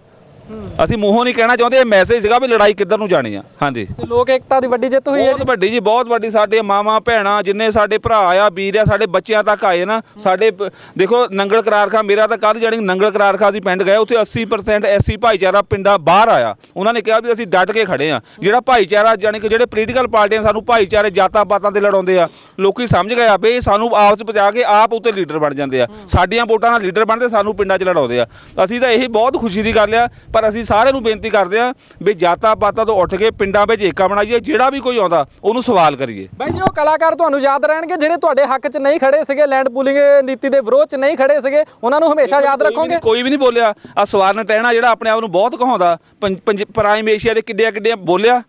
ਅਸੀਂ ਮੂੰਹੋਂ ਨਹੀਂ ਕਹਿਣਾ ਚਾਹੁੰਦੇ ਇਹ ਮੈਸੇਜ ਸੀਗਾ ਵੀ ਲੜਾਈ ਕਿੱਧਰ ਨੂੰ ਜਾਣੀ ਆ। ਹਾਂਜੀ। ਤੇ ਲੋਕ ਏਕਤਾ ਦੀ ਵੱਡੀ ਜਿੱਤ ਹੋਈ ਹੈ ਬਹੁਤ ਵੱਡੀ ਜੀ ਬਹੁਤ ਵੱਡੀ। ਸਾਡੇ ਮਾਮਾ ਭੈਣਾਂ ਜਿੰਨੇ ਸਾਡੇ ਭਰਾ ਆ ਵੀਰ ਆ ਸਾਡੇ ਬੱਚਿਆਂ ਤੱਕ ਆਏ ਨਾ ਸਾਡੇ ਪ- ਦੇਖੋ ਨੰਗਲ ਕਰਾਰਖਾ ਮੇਰਾ ਤਾਂ ਕੱਲ ਜਾਣੀ ਨੰਗਲ ਕਰਾਰਖਾ ਦੀ ਪਿੰਡ ਗਏ ਉੱਥੇ 80% ਐਸੀ ਭਾਈਚਾਰਾ ਪਿੰਡਾਂ ਬਾਹਰ ਆਇਆ। ਉਹਨਾਂ ਨੇ ਕਿਹਾ ਵੀ ਅਸੀਂ ਡਟ ਕੇ ਖੜੇ ਆ। ਜਿਹੜਾ ਭਾਈਚਾਰਾ ਜਾਣੀ ਕਿ ਜਿਹੜੇ ਪੋਲੀਟੀਕਲ ਪਾਰਟੀਆਂ ਸਾਨੂੰ ਭਾਈਚਾਰੇ ਜਾਤਾਂ ਪਾਤਾਂ ਤੇ ਲੜਾਉਂਦੇ ਆ ਲੋਕੀ ਸਮਝ ਗਏ ਆ ਵੀ ਇਹ ਸਾਨੂੰ ਆਪਸ ਵਿੱਚ ਪਹੁੰਚਾ ਕੇ ਆਪ ਉੱਤੇ ਲੀਡਰ ਬਣ ਜਾਂਦੇ ਆ। ਸਾਡੀਆਂ ਵੋਟਾਂ ਨਾਲ ਲੀਡਰ ਬਣਦੇ ਸਾਨੂੰ ਪਿੰਡਾਂ 'ਚ ਲੜਾਉਂਦੇ ਆ। ਅਸੀਂ ਤਾਂ ਇਹ ਬਹੁਤ ਖੁਸ਼ੀ ਦੀ ਗੱਲ ਆ ਪਰ ਪਰ ਅਸੀਂ ਸਾਰਿਆਂ ਨੂੰ ਬੇਨਤੀ ਕਰਦੇ ਹਾਂ ਵੀ ਜਾਤਾਂ ਪਾਤਾਂ ਤੋਂ ਉੱਠ ਕੇ ਪਿੰਡਾਂ ਵਿੱਚ ਏਕਾ ਬਣਾਈਏ ਜਿਹੜਾ ਵੀ ਕੋਈ ਆਉਂਦਾ ਉਹਨੂੰ ਸਵਾਲ ਕਰੀਏ। ਬਾਈ ਜੀ ਉਹ ਕਲਾਕਾਰ ਤੁਹਾਨੂੰ ਯਾਦ ਰਹਿਣਗੇ ਜਿਹੜੇ ਤੁਹਾਡੇ ਹੱਕ 'ਚ ਨਹੀਂ ਖੜੇ ਸੀਗੇ ਲੈਂਡ ਪੂਲਿੰਗ ਨੀਤੀ ਦੇ ਵਿਰੋਧ 'ਚ ਨਹੀਂ ਖੜੇ ਸੀਗੇ ਉਹਨਾਂ ਨੂੰ ਹਮੇਸ਼ਾ ਯਾਦ ਰੱਖੋਗੇ? ਕੋਈ ਵੀ ਨਹੀਂ ਬੋਲਿਆ। ਆ ਸਵਾਰਨ ਟਹਿਣਾ ਜਿਹੜਾ ਆਪਣੇ ਆਪ ਨੂੰ ਬਹੁਤ ਕਹਾਉਂਦਾ ਪ੍ਰਾਈਮ ਏਸ਼ੀਆ ਦੇ ਕਿੱਡਿਆਂ ਕਿੱਡਿਆਂ ਬੋਲਿਆ।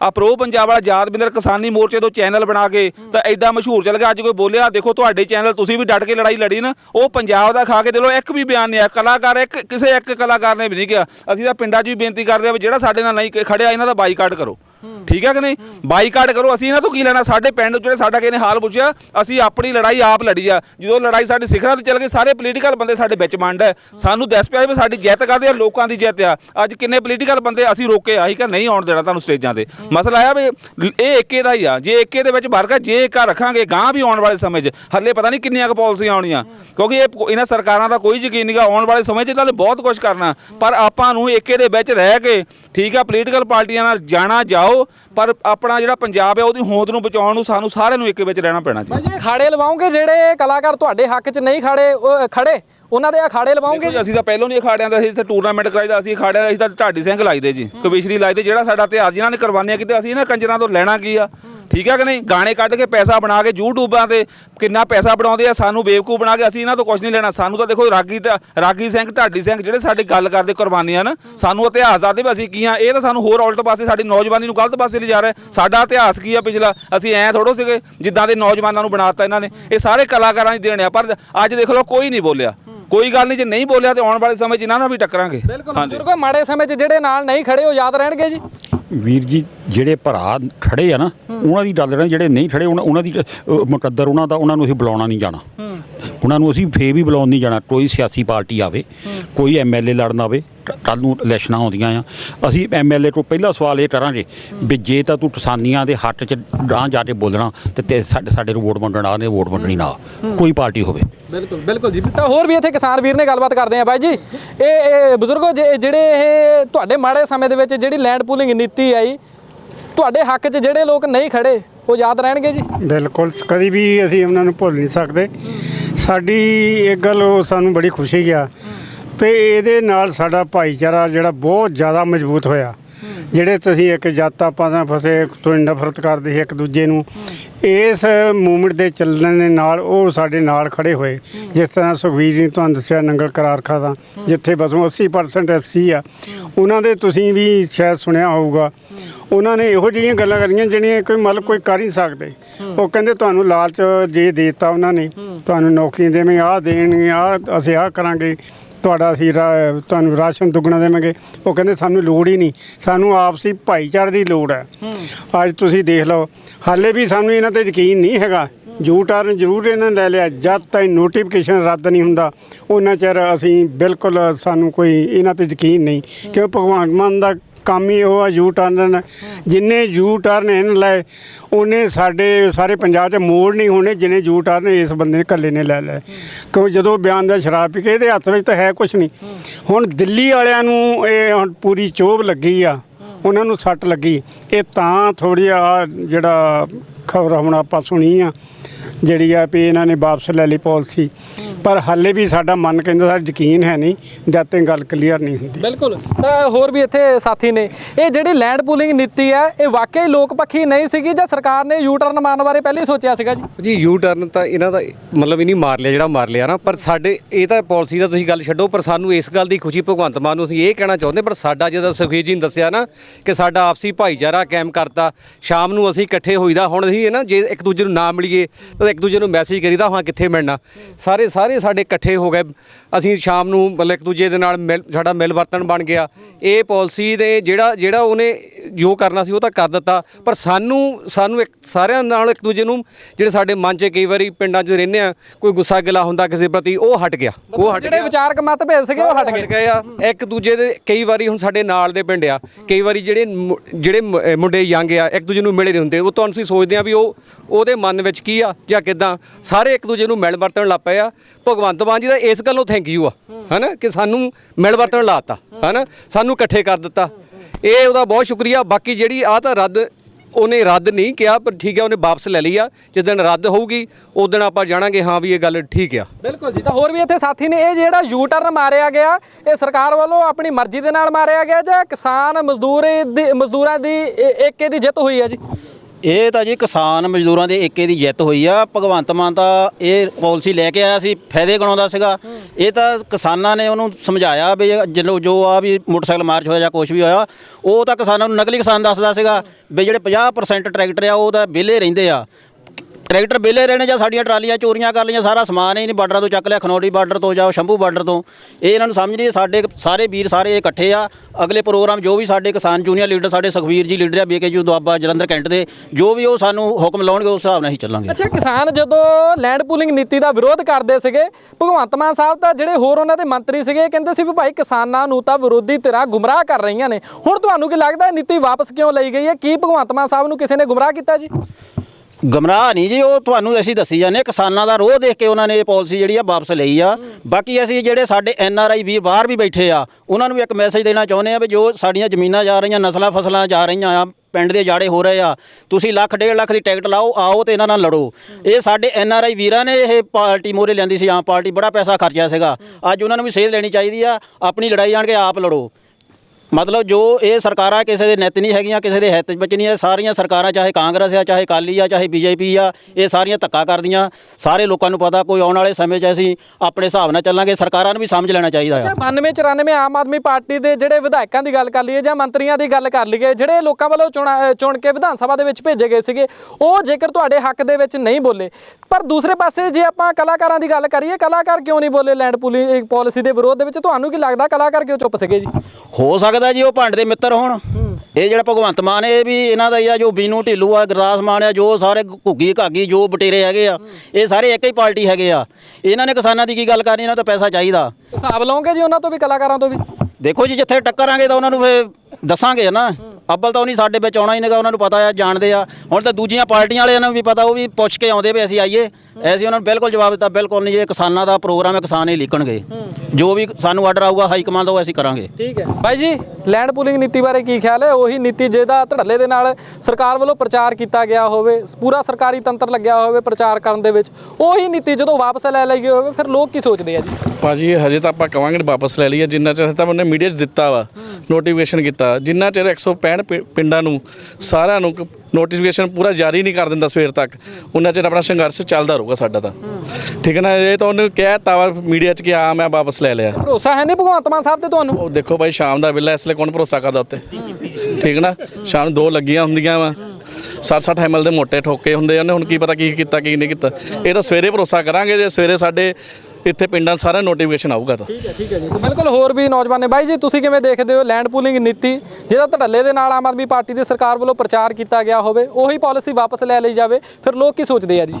ਆ ਪ੍ਰੋ ਪੰਜਾਬ ਵਾਲਾ ਯਾਦਵਿੰਦਰ ਕਿਸਾਨੀ ਮੋਰਚੇ ਤੋਂ ਚੈਨਲ ਬਣਾ ਕੇ ਤਾਂ ਐਡਾ ਮਸ਼ਹੂਰ ਚੱਲ ਗਿਆ। ਅੱਜ ਕੋਈ ਬੋਲਿਆ, ਦੇਖੋ ਤੁਹਾਡੇ ਚੈਨਲ, ਤੁਸੀਂ ਵੀ ਡਟ ਕੇ ਲੜਾਈ ਲੜੀ ਨਾ। ਉਹ ਪੰਜਾਬ ਦਾ ਖਾ ਕੇ ਦੇ ਲੋ ਇੱਕ ਵੀ ਬਿਆਨ ਨਹੀਂ ਆ ਕਲਾਕਾਰ ਇੱਕ, ਕਿਸੇ ਇੱਕ ਕਲਾਕਾਰ ਨੇ ਵੀ ਨਹੀਂ ਕਿਹਾ। ਅਸੀਂ ਤਾਂ ਪਿੰਡਾਂ 'ਚ ਵੀ ਬੇਨਤੀ ਕਰਦੇ ਆ ਵੀ ਜਿਹੜਾ ਸਾਡੇ ਨਾਲ ਨਹੀਂ ਖੜਿਆ, ਇਹਨਾਂ ਦਾ ਬਾਈਕਾਟ ਕਰੋ। ਠੀਕ ਹੈ ਕਿ ਨਹੀਂ? ਬਾਈਕਾਟ ਕਰੋ, ਅਸੀਂ ਇਹਨਾਂ ਤੋਂ ਕੀ ਲੈਣਾ? ਸਾਡੇ ਪਿੰਡ ਜਿਹੜੇ ਸਾਡਾ ਕਿਸੇ ਨੇ ਹਾਲ ਪੁੱਛਿਆ, ਅਸੀਂ ਆਪਣੀ ਲੜਾਈ ਆਪ ਲੜੀ ਆ। ਜਦੋਂ ਲੜਾਈ ਸਾਡੇ ਸਿਖਰਾਂ ਤੇ ਚੱਲ ਗਈ, ਸਾਰੇ ਪੋਲੀਟੀਕਲ ਬੰਦੇ ਸਾਡੇ ਵਿੱਚ ਮੰਡ ਹੈ। ਸਾਨੂੰ ਦੱਸ ਪਿਆ ਵੀ ਸਾਡੀ ਜਿੱਤ ਕਰਦੇ ਆ, ਲੋਕਾਂ ਦੀ ਜਿੱਤ ਆ। ਅੱਜ ਕਿੰਨੇ ਪੋਲੀਟੀਕਲ ਬੰਦੇ ਅਸੀਂ ਰੋਕੇ ਆਹੀ ਕਿ ਨਹੀਂ ਆਉਣ ਦੇਣਾ ਤੁਹਾਨੂੰ ਸਟੇਜਾਂ ਤੇ। ਮਸਲਾ ਆ ਵੀ ਇਹ ਏਕੇ ਦਾ ਹੀ ਆ। ਜੇ ਏਕੇ ਦੇ ਵਿੱਚ ਵਰਗਾ ਜੇ ਏਕਾ ਰੱਖਾਂਗੇ ਗਾਂ ਵੀ ਆਉਣ ਵਾਲੇ ਸਮੇਂ 'ਚ, ਹੱਲੇ ਪਤਾ ਨਹੀਂ ਕਿੰਨੀਆਂ ਕੁ ਪਾਲਿਸੀਆਂ ਆਉਣੀਆਂ। ਕਿਉਂਕਿ ਇਹ ਇਹਨਾਂ ਸਰਕਾਰਾਂ ਦਾ ਕੋਈ ਯਕੀਨ ਨਹੀਂਗਾ ਆਉਣ ਵਾਲੇ ਸਮੇਂ 'ਚ ਇਹਨਾਂ ਨੇ ਬਹੁਤ ਕੁਝ ਕਰਨਾ। ਪਰ ਆਪਾਂ ਨੂੰ ਏਕੇ ਦੇ ਵਿੱਚ ਰਹਿ ਕੇ, ਠੀਕ ਆ ਪੋਲੀਟੀਕਲ ਪਾਰਟੀਆਂ ਨਾਲ ਜਾਣਾ, ਜਾਓ ਪਰ ਆਪਣਾ ਜਿਹੜਾ ਪੰਜਾਬ ਹੈ ਉਹਦੀ ਹੋਂਦ ਨੂੰ ਬਚਾਉਣ ਨੂੰ ਸਾਨੂੰ ਸਾਰਿਆਂ ਨੂੰ ਏਕੇ ਵਿੱਚ ਰਹਿਣਾ ਪੈਣਾ ਬਾਈ ਜੀ ਅਖਾੜੇ ਲਵਾਓਗੇ ਜਿਹੜੇ ਕਲਾਕਾਰ ਤੁਹਾਡੇ ਹੱਕ 'ਚ ਨਹੀਂ ਖੜੇ ਖੜੇ ਉਹਨਾਂ ਦੇ ਅਖਾੜੇ ਜੀ, ਅਸੀਂ ਤਾਂ ਪਹਿਲਾਂ ਨਹੀਂ ਅਖਾੜਿਆਂ ਦਾ ਅਸੀਂ ਇੱਥੇ ਟੂਰਨਾਮੈਂਟ ਕਰਾਈਦਾ ਅਸੀਂ ਅਖਾੜਿਆਂ ਦਾ ਅਸੀਂ ਤਾਂ ਢਾਡੀ ਸਿੰਘ ਲਾਈਦੇ ਜੀ ਕਵਿਸ਼ਰੀ ਲਾਈਦੇ ਜਿਹੜਾ ਸਾਡਾ ਇਤਿਹਾਸ ਜਿਨ੍ਹਾਂ ਨੇ ਕੁਰਬਾਨੀਆਂ ਕੀਤੀਆਂ ਅਸੀਂ ਇਹਨਾਂ ਕੰਜਰਾਂ ਤੋਂ ਲੈਣਾ ਕੀ ਆ? ਠੀਕ ਹੈ ਕਿ ਨਹੀਂ? ਗਾਣੇ ਕੱਢ ਕੇ ਪੈਸਾ ਬਣਾ ਕੇ ਯੂਟਿਊਬਾਂ ਤੇ ਕਿੰਨਾ ਪੈਸਾ ਬਣਾਉਂਦੇ ਆ ਸਾਨੂੰ ਬੇਵਕੂਫ ਬਣਾ ਕੇ ਅਸੀਂ ਇਹਨਾਂ ਤੋਂ ਕੁਝ ਨਹੀਂ ਲੈਣਾ। ਸਾਨੂੰ ਤਾਂ ਦੇਖੋ ਰਾਗੀ ਰਾਗੀ ਸਿੰਘ ਢਾਡੀ ਸਿੰਘ ਜਿਹੜੇ ਸਾਡੀ ਗੱਲ ਕਰਦੇ ਕੁਰਬਾਨੀਆਂ ਨਾ ਸਾਨੂੰ ਇਤਿਹਾਸ ਦੱਸਦੇ ਵੀ ਅਸੀਂ ਕੀ ਆ। ਇਹ ਤਾਂ ਸਾਨੂੰ ਹੋਰ ਉਲਟ ਪਾਸੇ ਸਾਡੀ ਨੌਜਵਾਨੀ ਨੂੰ ਗਲਤ ਪਾਸੇ ਲਿਜਾ ਰਿਹਾ ਸਾਡਾ ਇਤਿਹਾਸ ਕੀ ਆ ਪਿਛਲਾ? ਅਸੀਂ ਐ ਥੋੜੋ ਸੀਗੇ ਜਿੱਦਾਂ ਦੇ ਨੌਜਵਾਨਾਂ ਨੂੰ ਬਣਾਤਾ ਇਹਨਾਂ ਨੇ। ਇਹ ਸਾਰੇ ਕਲਾਕਾਰਾਂ ਦੀ ਦੇਣ ਆ ਪਰ ਅੱਜ ਦੇਖ ਲਓ ਕੋਈ ਨਹੀਂ ਬੋਲਿਆ। ਕੋਈ ਗੱਲ ਨਹੀਂ ਜੇ ਨਹੀਂ ਬੋਲਿਆ ਤੇ ਆਉਣ ਵਾਲੇ ਸਮੇਂ 'ਚ ਇਹਨਾਂ ਨਾਲ ਵੀ ਟੱਕਰਾਂਗੇ। ਬਿਲਕੁਲ ਬਜ਼ੁਰਗੋ ਮਾੜੇ ਸਮੇਂ 'ਚ ਜਿਹੜੇ ਨਾਲ ਨਹੀਂ ਖੜੇ ਉਹ ਯਾਦ ਰਹਿਣਗੇ ਜੀ। ਵੀਰ ਜੀ ਜਿਹੜੇ ਭਰਾ ਖੜੇ ਆ ਨਾ ਉਹਨਾਂ ਦੀ ਗੱਲ ਜਿਹੜੇ ਨਹੀਂ ਖੜੇ ਉਹਨਾਂ ਦੀ ਮੁਕੱਦਰ ਉਹਨਾਂ ਦਾ ਉਹਨਾਂ ਨੂੰ ਅਸੀਂ ਬੁਲਾਉਣਾ ਨਹੀਂ ਜਾਣਾ। ਉਹਨਾਂ ਨੂੰ ਅਸੀਂ ਫੇ ਵੀ ਬੁਲਾਉਣ ਨਹੀਂ ਜਾਣਾ, ਕੋਈ ਸਿਆਸੀ ਪਾਰਟੀ ਆਵੇ, ਕੋਈ ਐਮਐਲਏ ਲੜਨ ਆਵੇ ਕੱਲ ਨੂੰ ਇਲੈਕਸ਼ਨਾਂ ਆਉਂਦੀਆਂ ਆ। ਅਸੀਂ ਐਮਐਲਏ ਤੋਂ ਪਹਿਲਾ ਸਵਾਲ ਇਹ ਕਰਾਂਗੇ ਵੀ ਜੇ ਤਾਂ ਤੂੰ ਕਿਸਾਨੀਆਂ ਦੇ ਹੱਕ 'ਚ ਗਾਂਹ ਜਾ ਕੇ ਬੋਲਣਾ, ਤੇ ਸਾਡੇ ਸਾਡੇ ਨੂੰ ਵੋਟ ਵੰਡਣ ਆ ਨੇ ਵੋਟ ਵੰਡਣੀ ਨਾ। ਕੋਈ ਪਾਰਟੀ ਹੋਵੇ। ਬਿਲਕੁਲ ਬਿਲਕੁਲ ਜੀ। ਤਾਂ ਹੋਰ ਵੀ ਇੱਥੇ ਕਿਸਾਨ ਵੀਰ ਨੇ ਗੱਲਬਾਤ ਕਰਦੇ ਆ ਬਾਈ ਜੀ। ਇਹ ਇਹ ਬਜ਼ੁਰਗੋ, ਜੇ- ਜਿਹੜੇ ਇਹ ਤੁਹਾਡੇ ਮਾੜੇ ਸਮੇਂ ਦੇ ਵਿੱਚ ਜਿਹੜੀ ਲੈਂਡ ਪੂਲਿੰਗ ਨੀਤੀ ਆਈ, ਤੁਹਾਡੇ ਹੱਕ 'ਚ ਜਿਹੜੇ ਲੋਕ ਨਹੀਂ ਖੜੇ ਉਹ ਯਾਦ ਰਹਿਣਗੇ ਜੀ? ਬਿਲਕੁਲ, ਕਦੀ ਵੀ ਅਸੀਂ ਉਹਨਾਂ ਨੂੰ ਭੁੱਲ ਨਹੀਂ ਸਕਦੇ। ਸਾਡੀ ਇੱਕ ਗੱਲ ਉਹ ਸਾਨੂੰ ਬੜੀ ਖੁਸ਼ੀ ਆ ਵੀ ਇਹਦੇ ਨਾਲ ਸਾਡਾ ਭਾਈਚਾਰਾ ਜਿਹੜਾ ਬਹੁਤ ਜ਼ਿਆਦਾ ਮਜ਼ਬੂਤ ਹੋਇਆ। ਜਿਹੜੇ ਤੁਸੀਂ ਇੱਕ ਜਾਤਾਂ ਪਾਤਾਂ ਫਸੇ ਤੋਂ ਨਫ਼ਰਤ ਕਰਦੇ ਸੀ ਇੱਕ ਦੂਜੇ ਨੂੰ, ਇਸ ਮੂਵਮੈਂਟ ਦੇ ਚੱਲਣ ਦੇ ਨਾਲ ਉਹ ਸਾਡੇ ਨਾਲ ਖੜੇ ਹੋਏ। ਜਿਸ ਤਰ੍ਹਾਂ ਸੁਖਵੀਰ ਨੇ ਤੁਹਾਨੂੰ ਦੱਸਿਆ ਨੰਗਲ ਕਰਾਰਖਾ ਦਾ, ਜਿੱਥੇ ਬਸੋਂ 80% ਐਸਸੀ ਆ। ਉਹਨਾਂ ਦੇ ਤੁਸੀਂ ਵੀ ਸ਼ਾਇਦ ਸੁਣਿਆ ਹੋਊਗਾ। ਉਹਨਾਂ ਨੇ ਇਹੋ ਜਿਹੀਆਂ ਗੱਲਾਂ ਕਰੀਆਂ ਜਿਹੜੀਆਂ ਕੋਈ ਮਤਲਬ ਕੋਈ ਕਰ ਹੀ ਨਹੀਂ ਸਕਦੇ। ਉਹ ਕਹਿੰਦੇ ਤੁਹਾਨੂੰ ਲਾਲਚ ਜੇ ਦੇਤਾ ਉਹਨਾਂ ਨੇ, ਤੁਹਾਨੂੰ ਨੌਕਰੀਆਂ ਦੇਵਾਂਗੇ, ਆਹ ਦੇਣਗੇ, ਆਹ ਅਸੀਂ ਆਹ ਕਰਾਂਗੇ। ਤੁਹਾਡਾ ਅਸੀਂ ਰਾ- ਤੁਹਾਨੂੰ ਰਾਸ਼ਨ ਦੁੱਗਣਾ ਦੇਵਾਂਗੇ। ਉਹ ਕਹਿੰਦੇ ਸਾਨੂੰ ਲੋੜ ਹੀ ਨਹੀਂ। ਸਾਨੂੰ ਆਪਸੀ ਭਾਈਚਾਰੇ ਦੀ ਲੋੜ ਹੈ। ਅੱਜ ਤੁਸੀਂ ਦੇਖ ਲਓ ਹਾਲੇ ਵੀ ਸਾਨੂੰ ਇਹਨਾਂ ਤੇ ਯਕੀਨ ਨਹੀਂ ਹੈਗਾ। ਜੂ ਟਰਨ ਜ਼ਰੂਰ ਇਹਨਾਂ ਨੇ ਲੈ ਲਿਆ। ਜਦ ਤਾਈਂ ਨੋਟੀਫਿਕੇਸ਼ਨ ਰੱਦ ਨਹੀਂ ਹੁੰਦਾ ਉਹਨਾਂ ਚਿਰ ਅਸੀਂ ਬਿਲਕੁਲ ਸਾਨੂੰ ਕੋਈ ਇਹਨਾਂ ਤੇ ਯਕੀਨ ਨਹੀਂ। ਕਿਉਂ? ਭਗਵਾਨ ਮਾਨ ਦਾ ਕੰਮ ਹੀ ਉਹ ਆ ਯੂ ਟਰਨ ਜਿੰਨੇ ਯੂ ਟਰਨ ਇਹਨਾਂ ਲਏ, ਉਹਨੇ ਸਾਡੇ ਸਾਰੇ ਪੰਜਾਬ 'ਚ ਮੋੜ ਨਹੀਂ ਹੋਣੇ ਜਿੰਨੇ ਯੂ ਟਰਨ ਇਸ ਬੰਦੇ ਨੇ ਇਕੱਲੇ ਨੇ ਲੈ ਲਏ। ਕਿਉਂ ਜਦੋਂ ਬਿਆਨ ਦਾ ਸ਼ਰਾਬ ਪੀ ਕੇ ਇਹਦੇ ਹੱਥ ਵਿੱਚ ਤਾਂ ਹੈ ਕੁਝ ਨਹੀਂ। ਹੁਣ ਦਿੱਲੀ ਵਾਲਿਆਂ ਨੂੰ ਇਹ ਹੁਣ ਪੂਰੀ ਚੋਭ ਲੱਗੀ ਆ, ਉਹਨਾਂ ਨੂੰ ਸੱਟ ਲੱਗੀ। ਇਹ ਤਾਂ ਥੋੜੀ ਆ ਜਿਹੜਾ ਖਬਰ ਹੁਣ ਆਪਾਂ ਸੁਣੀ ਆ ਜਿਹੜੀ ਆ ਵੀ ਇਹਨਾਂ ਨੇ ਵਾਪਸ ਲੈ ਲਈ ਪਾਲਿਸੀ। ਪਰ ਹਾਲੇ ਵੀ ਸਾਡਾ ਮਨ ਕਹਿੰਦਾ ਸਾਡਾ ਯਕੀਨ ਹੈ ਨਹੀਂ ਜਦ ਤੱਕ ਗੱਲ ਕਲੀਅਰ ਨਹੀਂ ਹੁੰਦੀ। ਬਿਲਕੁਲ। ਤਾਂ ਹੋਰ ਵੀ ਇੱਥੇ ਸਾਥੀ ਨੇ। ਇਹ ਜਿਹੜੀ ਲੈਂਡ ਪੂਲਿੰਗ ਨੀਤੀ ਹੈ ਇਹ ਵਾਕਈ ਲੋਕ ਪੱਖੀ ਨਹੀਂ ਸੀਗੀ ਜਾਂ ਸਰਕਾਰ ਨੇ ਯੂ ਟਰਨ ਮਾਰਨ ਬਾਰੇ ਪਹਿਲੇ ਹੀ ਸੋਚਿਆ ਸੀਗਾ ਜੀ? ਜੀ ਯੂ ਟਰਨ ਤਾਂ ਇਹਨਾਂ ਦਾ ਮਤਲਬ ਇਹ ਨਹੀਂ ਮਾਰ ਲਿਆ ਜਿਹੜਾ ਮਾਰ ਲਿਆ ਨਾ। ਪਰ ਸਾਡੇ ਇਹ ਤਾਂ ਪਾਲਿਸੀ ਦਾ ਤੁਸੀਂ ਗੱਲ ਛੱਡੋ ਪਰ ਸਾਨੂੰ ਇਸ ਗੱਲ ਦੀ ਖੁਸ਼ੀ ਭਗਵੰਤ ਮਾਨ ਨੂੰ ਅਸੀਂ ਇਹ ਕਹਿਣਾ ਚਾਹੁੰਦੇ ਪਰ ਸਾਡਾ ਜਿਹਦਾ ਸੁਖੀ ਜੀ ਨੇ ਦੱਸਿਆ ਨਾ ਕਿ ਸਾਡਾ ਆਪਸੀ ਭਾਈਚਾਰਾ ਕਾਇਮ ਕਰਤਾ ਸ਼ਾਮ ਨੂੰ ਅਸੀਂ ਇਕੱਠੇ ਹੋਈਦਾ ਹੁਣ ਅਸੀਂ ਨਾ ਜੇ ਇੱਕ ਦੂਜੇ ਨੂੰ ਨਾ ਮਿਲੀਏ ਤਾਂ ਇੱਕ ਦੂਜੇ ਨੂੰ ਮੈਸੇਜ ਕਰੀਦਾ ਹਾਂ ਕਿੱਥੇ ਮਿਲਣਾ। ਸਾਰੇ ਸਾਰੇ ਸਾਡੇ ਇਕੱਠੇ ਹੋ ਗਏ। ਅਸੀਂ ਸ਼ਾਮ ਨੂੰ ਮਤਲਬ ਇੱਕ ਦੂਜੇ ਦੇ ਨਾਲ ਮਿਲ ਸਾਡਾ ਮਿਲ ਵਰਤਨ ਬਣ ਗਿਆ। ਇਹ ਪਾਲਿਸੀ ਦੇ ਜਿਹੜਾ ਜਿਹੜਾ ਉਹਨੇ ਜੋ ਕਰਨਾ ਸੀ ਉਹ ਤਾਂ ਕਰ ਦਿੱਤਾ। ਪਰ ਸਾਨੂੰ ਸਾਨੂੰ ਇੱਕ ਸਾਰਿਆਂ ਨਾਲ ਇੱਕ ਦੂਜੇ ਨੂੰ ਜਿਹੜੇ ਸਾਡੇ ਮਨ 'ਚ ਕਈ ਵਾਰੀ ਪਿੰਡਾਂ 'ਚ ਰਹਿੰਦੇ ਆ ਕੋਈ ਗੁੱਸਾ ਗਿਲਾ ਹੁੰਦਾ ਕਿਸੇ ਪ੍ਰਤੀ ਉਹ ਹਟ ਗਿਆ। ਉਹ ਹਟ ਜਿਹੜੇ ਗਿਆ। ਵਿਚਾਰਕ ਮਤਭੇਦ ਸੀਗੇ ਉਹ ਹਟ ਗਏ। ਆ। ਇੱਕ ਦੂਜੇ ਦੇ ਕਈ ਵਾਰੀ ਹੁਣ ਸਾਡੇ ਨਾਲ ਦੇ ਪਿੰਡ ਆ। ਕਈ ਵਾਰੀ ਜਿਹੜੇ ਮੁ- ਜਿਹੜੇ ਮੁ- ਅਹ ਮੁੰਡੇ ਯੰਗ ਆ ਇੱਕ ਦੂਜੇ ਨੂੰ ਮਿਲੇ ਨਹੀਂ ਹੁੰਦੇ। ਉਹ ਤੁਹਾਨੂੰ ਅਸੀਂ ਸੋਚਦੇ ਆ ਵੀ ਉਹ ਉਹਦੇ ਮਨ ਵਿੱਚ ਕੀ ਆ? ਜਾਂ ਕਿਦਾਂ, ਸਾਰੇ ਇੱਕ ਦੂਜੇ ਨੂੰ ਮਿਲ ਵਰਤਣ ਲੱਗ ਪਏ ਆ। ਭਗਵੰਤ ਮਾਨ ਜੀ ਦਾ ਇਸ ਗੱਲੋਂ ਥੈਂਕ ਯੂ ਆ, ਹਨਾ? ਕਿ ਸਾਨੂੰ ਮਿਲ ਵਰਤਣ ਲਾਤਾ, ਹਨਾ? ਸਾਨੂੰ ਇਕੱਠੇ ਕਰ ਦਿੱਤਾ। ਇਹ ਉਹਦਾ ਬਹੁਤ ਸ਼ੁਕਰੀਆ। ਬਾਕੀ ਜਿਹੜੀ ਆ ਤਾਂ ਰੱਦ, ਉਹਨੇ ਰੱਦ ਨਹੀਂ ਕਿਹਾ, ਪਰ ਠੀਕ ਹੈ ਉਹਨੇ ਵਾਪਸ ਲੈ ਲਈ ਆ। ਜਿਸ ਦਿਨ ਰੱਦ ਹੋਊਗੀ, ਉਸ ਦਿਨ ਆਪਾਂ ਜਾਣਾਂਗੇ, ਹਾਂ ਵੀ ਇਹ ਗੱਲ ਠੀਕ ਆ। ਬਿਲਕੁਲ ਜੀ। ਤਾਂ ਹੋਰ ਵੀ ਇੱਥੇ ਸਾਥੀ ਨੇ, ਇਹ ਜਿਹੜਾ ਯੂ ਟਰਨ ਮਾਰਿਆ ਗਿਆ, ਇਹ ਸਰਕਾਰ ਵੱਲੋਂ ਆਪਣੀ ਮਰਜ਼ੀ ਦੇ ਨਾਲ ਮਾਰਿਆ ਗਿਆ ਜਾਂ ਕਿਸਾਨ ਮਜ਼ਦੂਰ ਦੀ, ਮਜ਼ਦੂਰਾਂ ਦੀ ਏਕੇ ਦੀ ਜਿੱਤ ਹੋਈ ਹੈ ਜੀ? ਇਹ ਤਾਂ ਜੀ ਕਿਸਾਨ ਮਜ਼ਦੂਰਾਂ ਦੇ ਏਕੇ ਦੀ ਜਿੱਤ ਹੋਈ ਆ। ਭਗਵੰਤ ਮਾਨ ਤਾਂ ਇਹ ਪਾਲਿਸੀ ਲੈ ਕੇ ਆਇਆ ਸੀ, ਫਾਇਦੇ ਗਣਾਉਂਦਾ ਸੀਗਾ। ਇਹ ਤਾਂ ਕਿਸਾਨਾਂ ਨੇ ਉਹਨੂੰ ਸਮਝਾਇਆ ਵੀ ਜਦੋਂ ਜੋ ਆ ਵੀ ਮੋਟਰਸਾਈਕਲ ਮਾਰਚ ਹੋਇਆ ਜਾਂ ਕੁਝ ਵੀ ਹੋਇਆ, ਉਹ ਤਾਂ ਕਿਸਾਨਾਂ ਨੂੰ ਨਕਲੀ ਕਿਸਾਨ ਦੱਸਦਾ ਸੀਗਾ ਵੀ ਜਿਹੜੇ 50% ਟਰੈਕਟਰ ਆ, ਉਹ ਤਾਂ ਵਿਹਲੇ ਰਹਿੰਦੇ ਆ। ਟਰੈਕਟਰ ਵਿਹਲੇ ਰਹਿਣੇ ਜਾਂ ਸਾਡੀਆਂ ਟਰਾਲੀਆਂ ਚੋਰੀਆਂ ਕਰ ਲਈਆਂ, ਸਾਰਾ ਸਮਾਨ ਹੀ ਨਹੀਂ, ਬਾਰਡਰਾਂ ਤੋਂ ਚੱਕ ਲਿਆ, ਖਨੌਰੀ ਬਾਰਡਰ ਤੋਂ ਜਾਂ ਸ਼ੰਭੂ ਬਾਰਡਰ ਤੋਂ। ਇਹ ਇਹਨਾਂ ਨੂੰ ਸਮਝ ਨਹੀਂ ਸਾਡੇ ਸਾਰੇ ਵੀਰ, ਸਾਰੇ ਇਕੱਠੇ ਆ। ਅਗਲੇ ਪ੍ਰੋਗਰਾਮ ਜੋ ਵੀ ਸਾਡੇ ਕਿਸਾਨ ਜੂਨੀਅਰ ਲੀਡਰ, ਸਾਡੇ ਸੁਖਵੀਰ ਜੀ ਲੀਡਰ ਆ ਬੀਕੇਯੂ ਦੁਆਬਾ, ਜਲੰਧਰ, ਕੈਂਟ ਦੇ, ਜੋ ਵੀ ਉਹ ਸਾਨੂੰ ਹੁਕਮ ਲਾਉਣਗੇ, ਉਸ ਹਿਸਾਬ ਨਾਲ ਹੀ ਚੱਲਾਂਗੇ। ਅੱਛਾ, ਕਿਸਾਨ ਜਦੋਂ ਲੈਂਡ ਪੂਲਿੰਗ ਨੀਤੀ ਦਾ ਵਿਰੋਧ ਕਰਦੇ ਸੀਗੇ, ਭਗਵੰਤ ਮਾਨ ਸਾਹਿਬ ਤਾਂ ਜਿਹੜੇ ਹੋਰ ਉਹਨਾਂ ਦੇ ਮੰਤਰੀ ਸੀਗੇ ਕਹਿੰਦੇ ਸੀ ਵੀ ਭਾਈ ਕਿਸਾਨਾਂ ਨੂੰ ਤਾਂ ਵਿਰੋਧੀ ਧਿਰਾਂ ਗੁੰਮਰਾਹ ਕਰ ਰਹੀਆਂ ਨੇ। ਹੁਣ ਤੁਹਾਨੂੰ ਕੀ ਲੱਗਦਾ ਨੀਤੀ ਵਾਪਸ ਕਿਉਂ ਲਈ ਗਈ ਹੈ? ਕੀ ਭਗਵੰਤ ਮਾਨ ਸਾਹਿਬ ਨੂੰ ਕਿਸੇ ਨੇ ਗੁੰਮਰਾਹ ਕੀਤਾ ਜੀ? ਗਮਰਾਹ ਨਹੀਂ ਜੀ ਉਹ ਤੁਹਾਨੂੰ ਅਸੀਂ ਦੱਸੀ ਜਾਂਦੇ ਹਾਂ। ਕਿਸਾਨਾਂ ਦਾ ਰੋਹ ਦੇਖ ਕੇ ਉਹਨਾਂ ਨੇ ਇਹ ਪਾਲਿਸੀ ਜਿਹੜੀ ਆ ਵਾਪਸ ਲਈ ਆ। ਬਾਕੀ ਅਸੀਂ ਜਿਹੜੇ ਸਾਡੇ ਐਨ ਆਰ ਆਈ ਵੀਰ ਬਾਹਰ ਵੀ ਬੈਠੇ ਆ ਉਹਨਾਂ ਨੂੰ ਵੀ ਇੱਕ ਮੈਸੇਜ ਦੇਣਾ ਚਾਹੁੰਦੇ ਆ ਵੀ ਜੋ ਸਾਡੀਆਂ ਜ਼ਮੀਨਾਂ ਜਾ ਰਹੀਆਂ ਨਸਲਾਂ ਫਸਲਾਂ ਜਾ ਰਹੀਆਂ ਆ ਪਿੰਡ ਦੇ ਜਾੜੇ ਹੋ ਰਹੇ ਆ ਤੁਸੀਂ ਲੱਖ ਡੇਢ ਲੱਖ ਦੀ ਟਿਕਟ ਲਾਓ ਆਓ ਤੇ ਇਹਨਾਂ ਨਾਲ ਲੜੋ। ਇਹ ਸਾਡੇ ਐਨ ਆਰ ਆਈ ਵੀਰਾਂ ਨੇ ਇਹ ਪਾਰਟੀ ਮੋਰੇ ਲੈਂਦੀ ਸੀ ਆਮ ਪਾਰਟੀ ਬੜਾ ਪੈਸਾ ਖਰਚਿਆ ਸੀਗਾ। ਅੱਜ ਉਹਨਾਂ ਨੂੰ ਵੀ ਸੇਧ ਲੈਣੀ ਚਾਹੀਦੀ ਆ ਆਪਣੀ ਲੜਾਈ ਜਾਣ ਕੇ ਆਪ ਲੜੋ। ਮਤਲਬ ਜੋ ਇਹ ਸਰਕਾਰਾਂ ਕਿਸੇ ਦੇ ਨਿੱਤ ਨਹੀਂ ਹੈਗੀਆਂ, ਕਿਸੇ ਦੇ ਹਿੱਤ ਵਿੱਚ ਨਹੀਂ ਹੈ, ਸਾਰੀਆਂ ਸਰਕਾਰਾਂ ਚਾਹੇ ਕਾਂਗਰਸ ਆ, ਚਾਹੇ ਅਕਾਲੀ ਆ, ਚਾਹੇ ਬੀਜੇਪੀ ਆ, ਇਹ ਸਾਰੀਆਂ ਧੱਕਾ ਕਰਦੀਆਂ। ਸਾਰੇ ਲੋਕਾਂ ਨੂੰ ਪਤਾ ਕੋਈ ਆਉਣ ਵਾਲੇ ਸਮੇਂ 'ਚ ਅਸੀਂ ਆਪਣੇ ਹਿਸਾਬ ਨਾਲ ਚੱਲਾਂਗੇ, ਸਰਕਾਰਾਂ ਨੂੰ ਵੀ ਸਮਝ ਲੈਣਾ ਚਾਹੀਦਾ ਅੱਛਾ ਆ 92 94 ਆਮ ਆਦਮੀ ਪਾਰਟੀ ਦੇ ਜਿਹੜੇ ਵਿਧਾਇਕਾਂ ਦੀ ਗੱਲ ਕਰ ਲਈਏ ਜਾਂ ਮੰਤਰੀਆਂ ਦੀ ਗੱਲ ਕਰ ਲਈਏ, ਜਿਹੜੇ ਲੋਕਾਂ ਵੱਲੋਂ ਚੁਣਾ- ਚੁਣ ਕੇ ਵਿਧਾਨ ਸਭਾ ਦੇ ਵਿੱਚ ਭੇਜੇ ਗਏ ਸੀਗੇ, ਉਹ ਜੇਕਰ ਤੁਹਾਡੇ ਹੱਕ ਦੇ ਵਿੱਚ ਨਹੀਂ ਬੋਲੇ, ਪਰ ਦੂਸਰੇ ਪਾਸੇ ਜੇ ਆਪਾਂ ਕਲਾਕਾਰਾਂ ਦੀ ਗੱਲ ਕਰੀਏ, ਕਲਾਕਾਰ ਕਿਉਂ ਨਹੀਂ ਬੋਲੇ ਲੈਂਡ ਪੂਲਿੰਗ ਪਾਲਿਸੀ ਦੇ ਵਿਰੋਧ ਦੇ ਵਿੱਚ? ਤੁਹਾਨੂੰ ਕੀ ਲੱਗਦਾ ਕਲਾਕਾਰ ਕਿਉਂ ਚੁੱਪ ਸੀਗੇ ਜੀ? ਹੋ ਸਕਦਾ ਜੀ ਉਹ ਭੰਡ ਦੇ ਮਿੱਤਰ ਹੋਣ। ਇਹ ਜਿਹੜਾ ਭਗਵੰਤ ਮਾਨ ਇਹ ਵੀ ਇਹਨਾਂ ਦਾ ਹੀ ਆ ਜੋ ਬੀਨੂ ਢਿੱਲੂ ਆ ਗੁਰਦਾਸ ਮਾਨ ਆ ਜੋ ਸਾਰੇ ਘੁੱਗੀ ਘਾਗੀ ਜੋ ਬਟੇਰੇ ਹੈਗੇ ਆ ਇਹ ਸਾਰੇ ਇੱਕ ਹੀ ਪਾਰਟੀ ਹੈਗੇ ਆ। ਇਹਨਾਂ ਨੇ ਕਿਸਾਨਾਂ ਦੀ ਕੀ ਗੱਲ ਕਰਨੀ ਇਹਨਾਂ ਤੋਂ ਪੈਸਾ ਚਾਹੀਦਾ। ਹਿਸਾਬ ਲਓਗੇ ਜੀ ਉਹਨਾਂ ਤੋਂ ਵੀ ਕਲਾਕਾਰਾਂ ਤੋਂ ਵੀ? ਦੇਖੋ ਜੀ ਜਿੱਥੇ ਟੱਕਰਾਂਗੇ ਤਾਂ ਉਹਨਾਂ ਨੂੰ ਫੇ ਦੱਸਾਂਗੇ ਨਾ ਅੱਬਲ ਤਾਂ ਉਹਨੀ ਸਾਡੇ ਵਿੱਚ ਆਉਣਾ ਹੀ ਨਹੀਂਗਾ ਉਹਨਾਂ ਨੂੰ ਪਤਾ ਆ ਜਾਣਦੇ ਆ। ਹੁਣ ਤਾਂ ਦੂਜੀਆਂ ਪਾਰਟੀਆਂ ਵਾਲਿਆਂ ਨੂੰ ਵੀ ਪਤਾ ਉਹ ਵੀ ਪੁੱਛ ਕੇ ਆਉਂਦੇ ਵੀ ਅਸੀਂ ਆਈਏ। ਅਸੀਂ ਉਹਨਾਂ ਨੂੰ ਬਿਲਕੁਲ ਜਵਾਬ ਦਿੱਤਾ ਬਿਲਕੁਲ ਨਹੀਂ ਇਹ ਕਿਸਾਨਾਂ ਦਾ ਪ੍ਰੋਗਰਾਮ ਹੈ ਕਿਸਾਨ ਹੀ ਲਿਖਣਗੇ। ਜੋ ਵੀ ਸਾਨੂੰ ਆਰਡਰ ਆਊਗਾ ਹਾਈ ਕਮਾਂਡ ਉਹ ਅਸੀਂ ਕਰਾਂਗੇ। ਠੀਕ ਹੈ। ਬਾਈ ਜੀ ਲੈਂਡ ਪੂਲਿੰਗ ਨੀਤੀ ਬਾਰੇ ਕੀ ਖਿਆਲ ਹੈ? ਉਹੀ ਨੀਤੀ ਜਿਹਦਾ ਧੜੱਲੇ ਦੇ ਨਾਲ ਸਰਕਾਰ ਵੱਲੋਂ ਪ੍ਰਚਾਰ ਕੀਤਾ ਗਿਆ ਹੋਵੇ ਪੂਰਾ ਸਰਕਾਰੀ ਤੰਤਰ ਲੱਗਿਆ ਹੋਵੇ ਪ੍ਰਚਾਰ ਕਰਨ ਦੇ ਵਿੱਚ ਉਹੀ ਨੀਤੀ ਜਦੋਂ ਵਾਪਸ ਲੈ ਲਈ ਗਈ ਹੋਵੇ ਫਿਰ ਲੋਕ ਕੀ ਸੋਚਦੇ ਆ ਜੀ? ਭਾਜੀ ਹਜੇ ਤਾਂ ਆਪਾਂ ਕਵਾਂਗੇ ਵਾਪਸ ਲੈ ਲਈਏ ਜਿੰਨਾ ਚਿਰ ਤਾਂ ਉਹਨੇ ਮੀਡੀਆ 'ਚ ਦਿੱਤਾ ਵਾ ਨੋਟੀਫਿਕੇਸ਼ਨ ਕੀਤਾ ਜਿੰਨਾ ਚਿਰ 165 ਪਿ- ਪਿੰਡਾਂ ਨੂੰ ਸਾਰਿਆਂ ਨੂੰ ਨੋਟੀਫਿਕੇਸ਼ਨ ਪੂਰਾ ਜਾਰੀ ਨਹੀਂ ਕਰ ਦਿੰਦਾ ਸਵੇਰ ਤੱਕ ਉਹਨਾਂ ਚਿਰ ਆਪਣਾ ਸੰਘਰਸ਼ ਚੱਲਦਾ ਰਹੂਗਾ ਸਾਡਾ ਤਾਂ। ਠੀਕ ਹੈ ਨਾ? ਇਹ ਤਾਂ ਉਹਨੇ ਕਹਿਤਾ ਵਾ ਮੀਡੀਆ 'ਚ ਕਿ ਆ ਮੈਂ ਵਾਪਸ ਲੈ ਲਿਆ। ਭਰੋਸਾ ਹੈ ਨਹੀਂ ਭਗਵੰਤ ਮਾਨ ਸਾਹਿਬ ਤੇ ਤੁਹਾਨੂੰ? ਉਹ ਦੇਖੋ ਭਾਈ ਸ਼ਾਮ ਦਾ ਵੇਲਾ ਇਸ ਲਈ ਕੌਣ ਭਰੋਸਾ ਕਰਦਾ ਉੱਤੇ? ਠੀਕ ਨਾ? ਸ਼ਾਮ ਨੂੰ ਦੋ ਲੱਗੀਆਂ ਹੁੰਦੀਆਂ ਵਾ। 60-60 ਐਮਐਲ ਦੇ ਮੋਟੇ ਠੋਕੇ ਹੁੰਦੇ ਆ ਉਹਨੇ ਹੁਣ ਕੀ ਪਤਾ ਕੀ ਕੀਤਾ ਕੀ ਨਹੀਂ ਕੀਤਾ। ਇਹ ਤਾਂ ਸਵੇਰੇ ਭਰੋਸਾ ਕਰਾਂਗੇ ਜੇ ਸਵੇਰੇ ਸਾਡੇ ਇੱਥੇ ਪਿੰਡਾਂ ਸਾਰਾ ਨੋਟੀਫਿਕੇਸ਼ਨ ਆਊਗਾ ਤਾਂ। ਠੀਕ ਹੈ ਜੀ। ਤੇ ਬਿਲਕੁਲ ਹੋਰ ਵੀ ਨੌਜਵਾਨ ਨੇ। ਬਾਈ ਜੀ, ਤੁਸੀਂ ਕਿਵੇਂ ਦੇਖਦੇ ਹੋ ਲੈਂਡ ਪੂਲਿੰਗ ਨੀਤੀ? ਜਿਹਦਾ ਧੜੱਲੇ ਦੇ ਨਾਲ ਆਮ ਆਦਮੀ ਪਾਰਟੀ ਦੀ ਸਰਕਾਰ ਵੱਲੋਂ ਪ੍ਰਚਾਰ ਕੀਤਾ ਗਿਆ ਹੋਵੇ, ਉਹੀ ਪਾਲਿਸੀ ਵਾਪਸ ਲੈ ਲਈ ਜਾਵੇ। ਫਿਰ ਲੋਕ ਕੀ ਸੋਚਦੇ ਆ ਜੀ?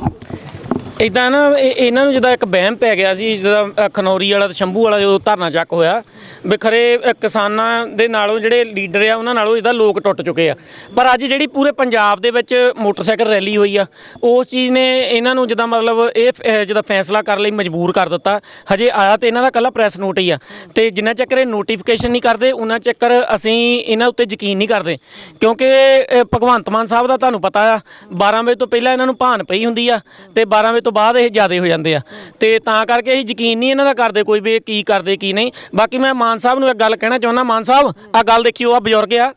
ਇਦਾਂ ਨਾ ਇਹ- ਇਹਨਾਂ ਨੂੰ ਜਿਹਦਾ ਇੱਕ ਵਹਿਮ ਪੈ ਗਿਆ ਸੀ ਜਿਹਦਾ ਖਨੌਰੀ ਵਾਲਾ ਤੇ ਸ਼ੰਭੂ ਵਾਲਾ ਜਦੋਂ ਧਰਨਾ ਚੱਕ ਹੋਇਆ ਵੀ ਖਰੇ ਅ, ਕਿਸਾਨਾਂ ਦੇ ਨਾਲੋਂ ਜਿਹੜੇ ਲੀਡਰ ਆ ਉਹਨਾਂ ਨਾਲੋਂ ਜਿਹਦਾ ਲੋਕ ਟੁੱਟ ਚੁੱਕੇ ਆ। ਪਰ ਅੱਜ ਜਿਹੜੀ ਪੂਰੇ ਪੰਜਾਬ ਦੇ ਵਿੱਚ ਮੋਟਰਸਾਈਕਲ ਰੈਲੀ ਹੋਈ ਆ ਉਸ ਚੀਜ਼ ਨੇ ਇਹਨਾਂ ਨੂੰ ਜਿਹਦਾ ਮਤਲਬ ਇਹ ਫ- ਅ, ਜਿਹਦਾ ਫੈਸਲਾ ਕਰਨ ਲਈ ਮਜਬੂਰ ਕਰ ਦਿੱਤਾ। ਹਜੇ ਆਇਆ ਤੇ ਇਹਨਾਂ ਦਾ ਕੱਲਾ ਪ੍ਰੈਸ ਨੋਟ ਹੀ ਆ। ਤੇ ਜਿੰਨਾ ਚੱਕਰ ਇਹ ਨੋਟੀਫਿਕੇਸ਼ਨ ਨਹੀਂ ਕਰਦੇ ਉਹਨਾਂ ਚੱਕਰ ਅਸੀਂ ਇਹਨਾਂ ਉੱਤੇ ਯਕੀਨ ਨਹੀਂ ਕਰਦੇ। ਕਿਉਂਕਿ ਅ, ਭਗਵੰਤ ਮਾਨ ਸਾਹਿਬ ਦਾ ਤੁਹਾਨੂੰ ਪਤਾ ਆ 12 ਵਜੇ ਤੋਂ ਪਹਿਲਾਂ ਇਹਨਾਂ ਨੂੰ ਭਾਨ ਪਈ ਹੁੰਦੀ ਆ ਤੇ 12 ਵਜੇ ਤੋਂ ਤੋਂ ਬਾਅਦ ਇਹ ਜ਼ਿਆਦੇ ਹੋ ਜਾਂਦੇ ਆ। ਤੇ ਤਾਂ ਕਰਕੇ ਅਸੀਂ ਯਕੀਨ ਨਹੀਂ ਇਹਨਾਂ ਦਾ ਕਰਦੇ ਕੋਈ ਵੀ ਇਹ ਕੀ ਕਰਦੇ, ਕੀ ਨਹੀਂ। ਬਾਕੀ ਮੈਂ ਮਾਨ ਸਾਹਿਬ ਨੂੰ ਇੱਕ ਗੱਲ ਕਹਿਣਾ ਚਾਹੁੰਦਾ, ਮਾਨ ਸਾਹਿਬ ਆ ਗੱਲ ਦੇਖਿਓ ਆ ਬਜ਼ੁਰਗ ਆ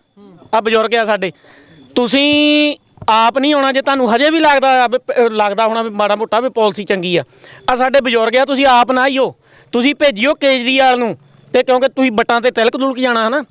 ਆ ਬਜ਼ੁਰਗ ਆ ਸਾਡੇ। ਤੁਸੀਂ ਆਪ ਨਹੀਂ ਆਉਣਾ ਜੇ ਤੁਹਾਨੂੰ ਹਜੇ ਵੀ ਲੱਗਦਾ ਆ, ਵੀ ਪ- ਲੱਗਦਾ ਹੋਣਾ ਵੀ ਮਾੜਾ ਮੋਟਾ ਵੀ ਪਾਲਿਸੀ ਚੰਗੀ ਆ। ਆ ਸਾਡੇ ਬਜ਼ੁਰਗ ਆ, ਤੁਸੀਂ ਆਪ ਨਾ ਆਈਓ। ਤੁਸੀਂ ਭੇਜਿਓ ਕੇਜਰੀਵਾਲ ਨੂੰ। ਤੇ ਕਿਉਂਕਿ ਤੁਸੀਂ ਬੱਟਾਂ ਤੇ ਤਿਲਕ ਦੁਲਕ ਜਾਣਾ, ਹਨਾ? ਉਹ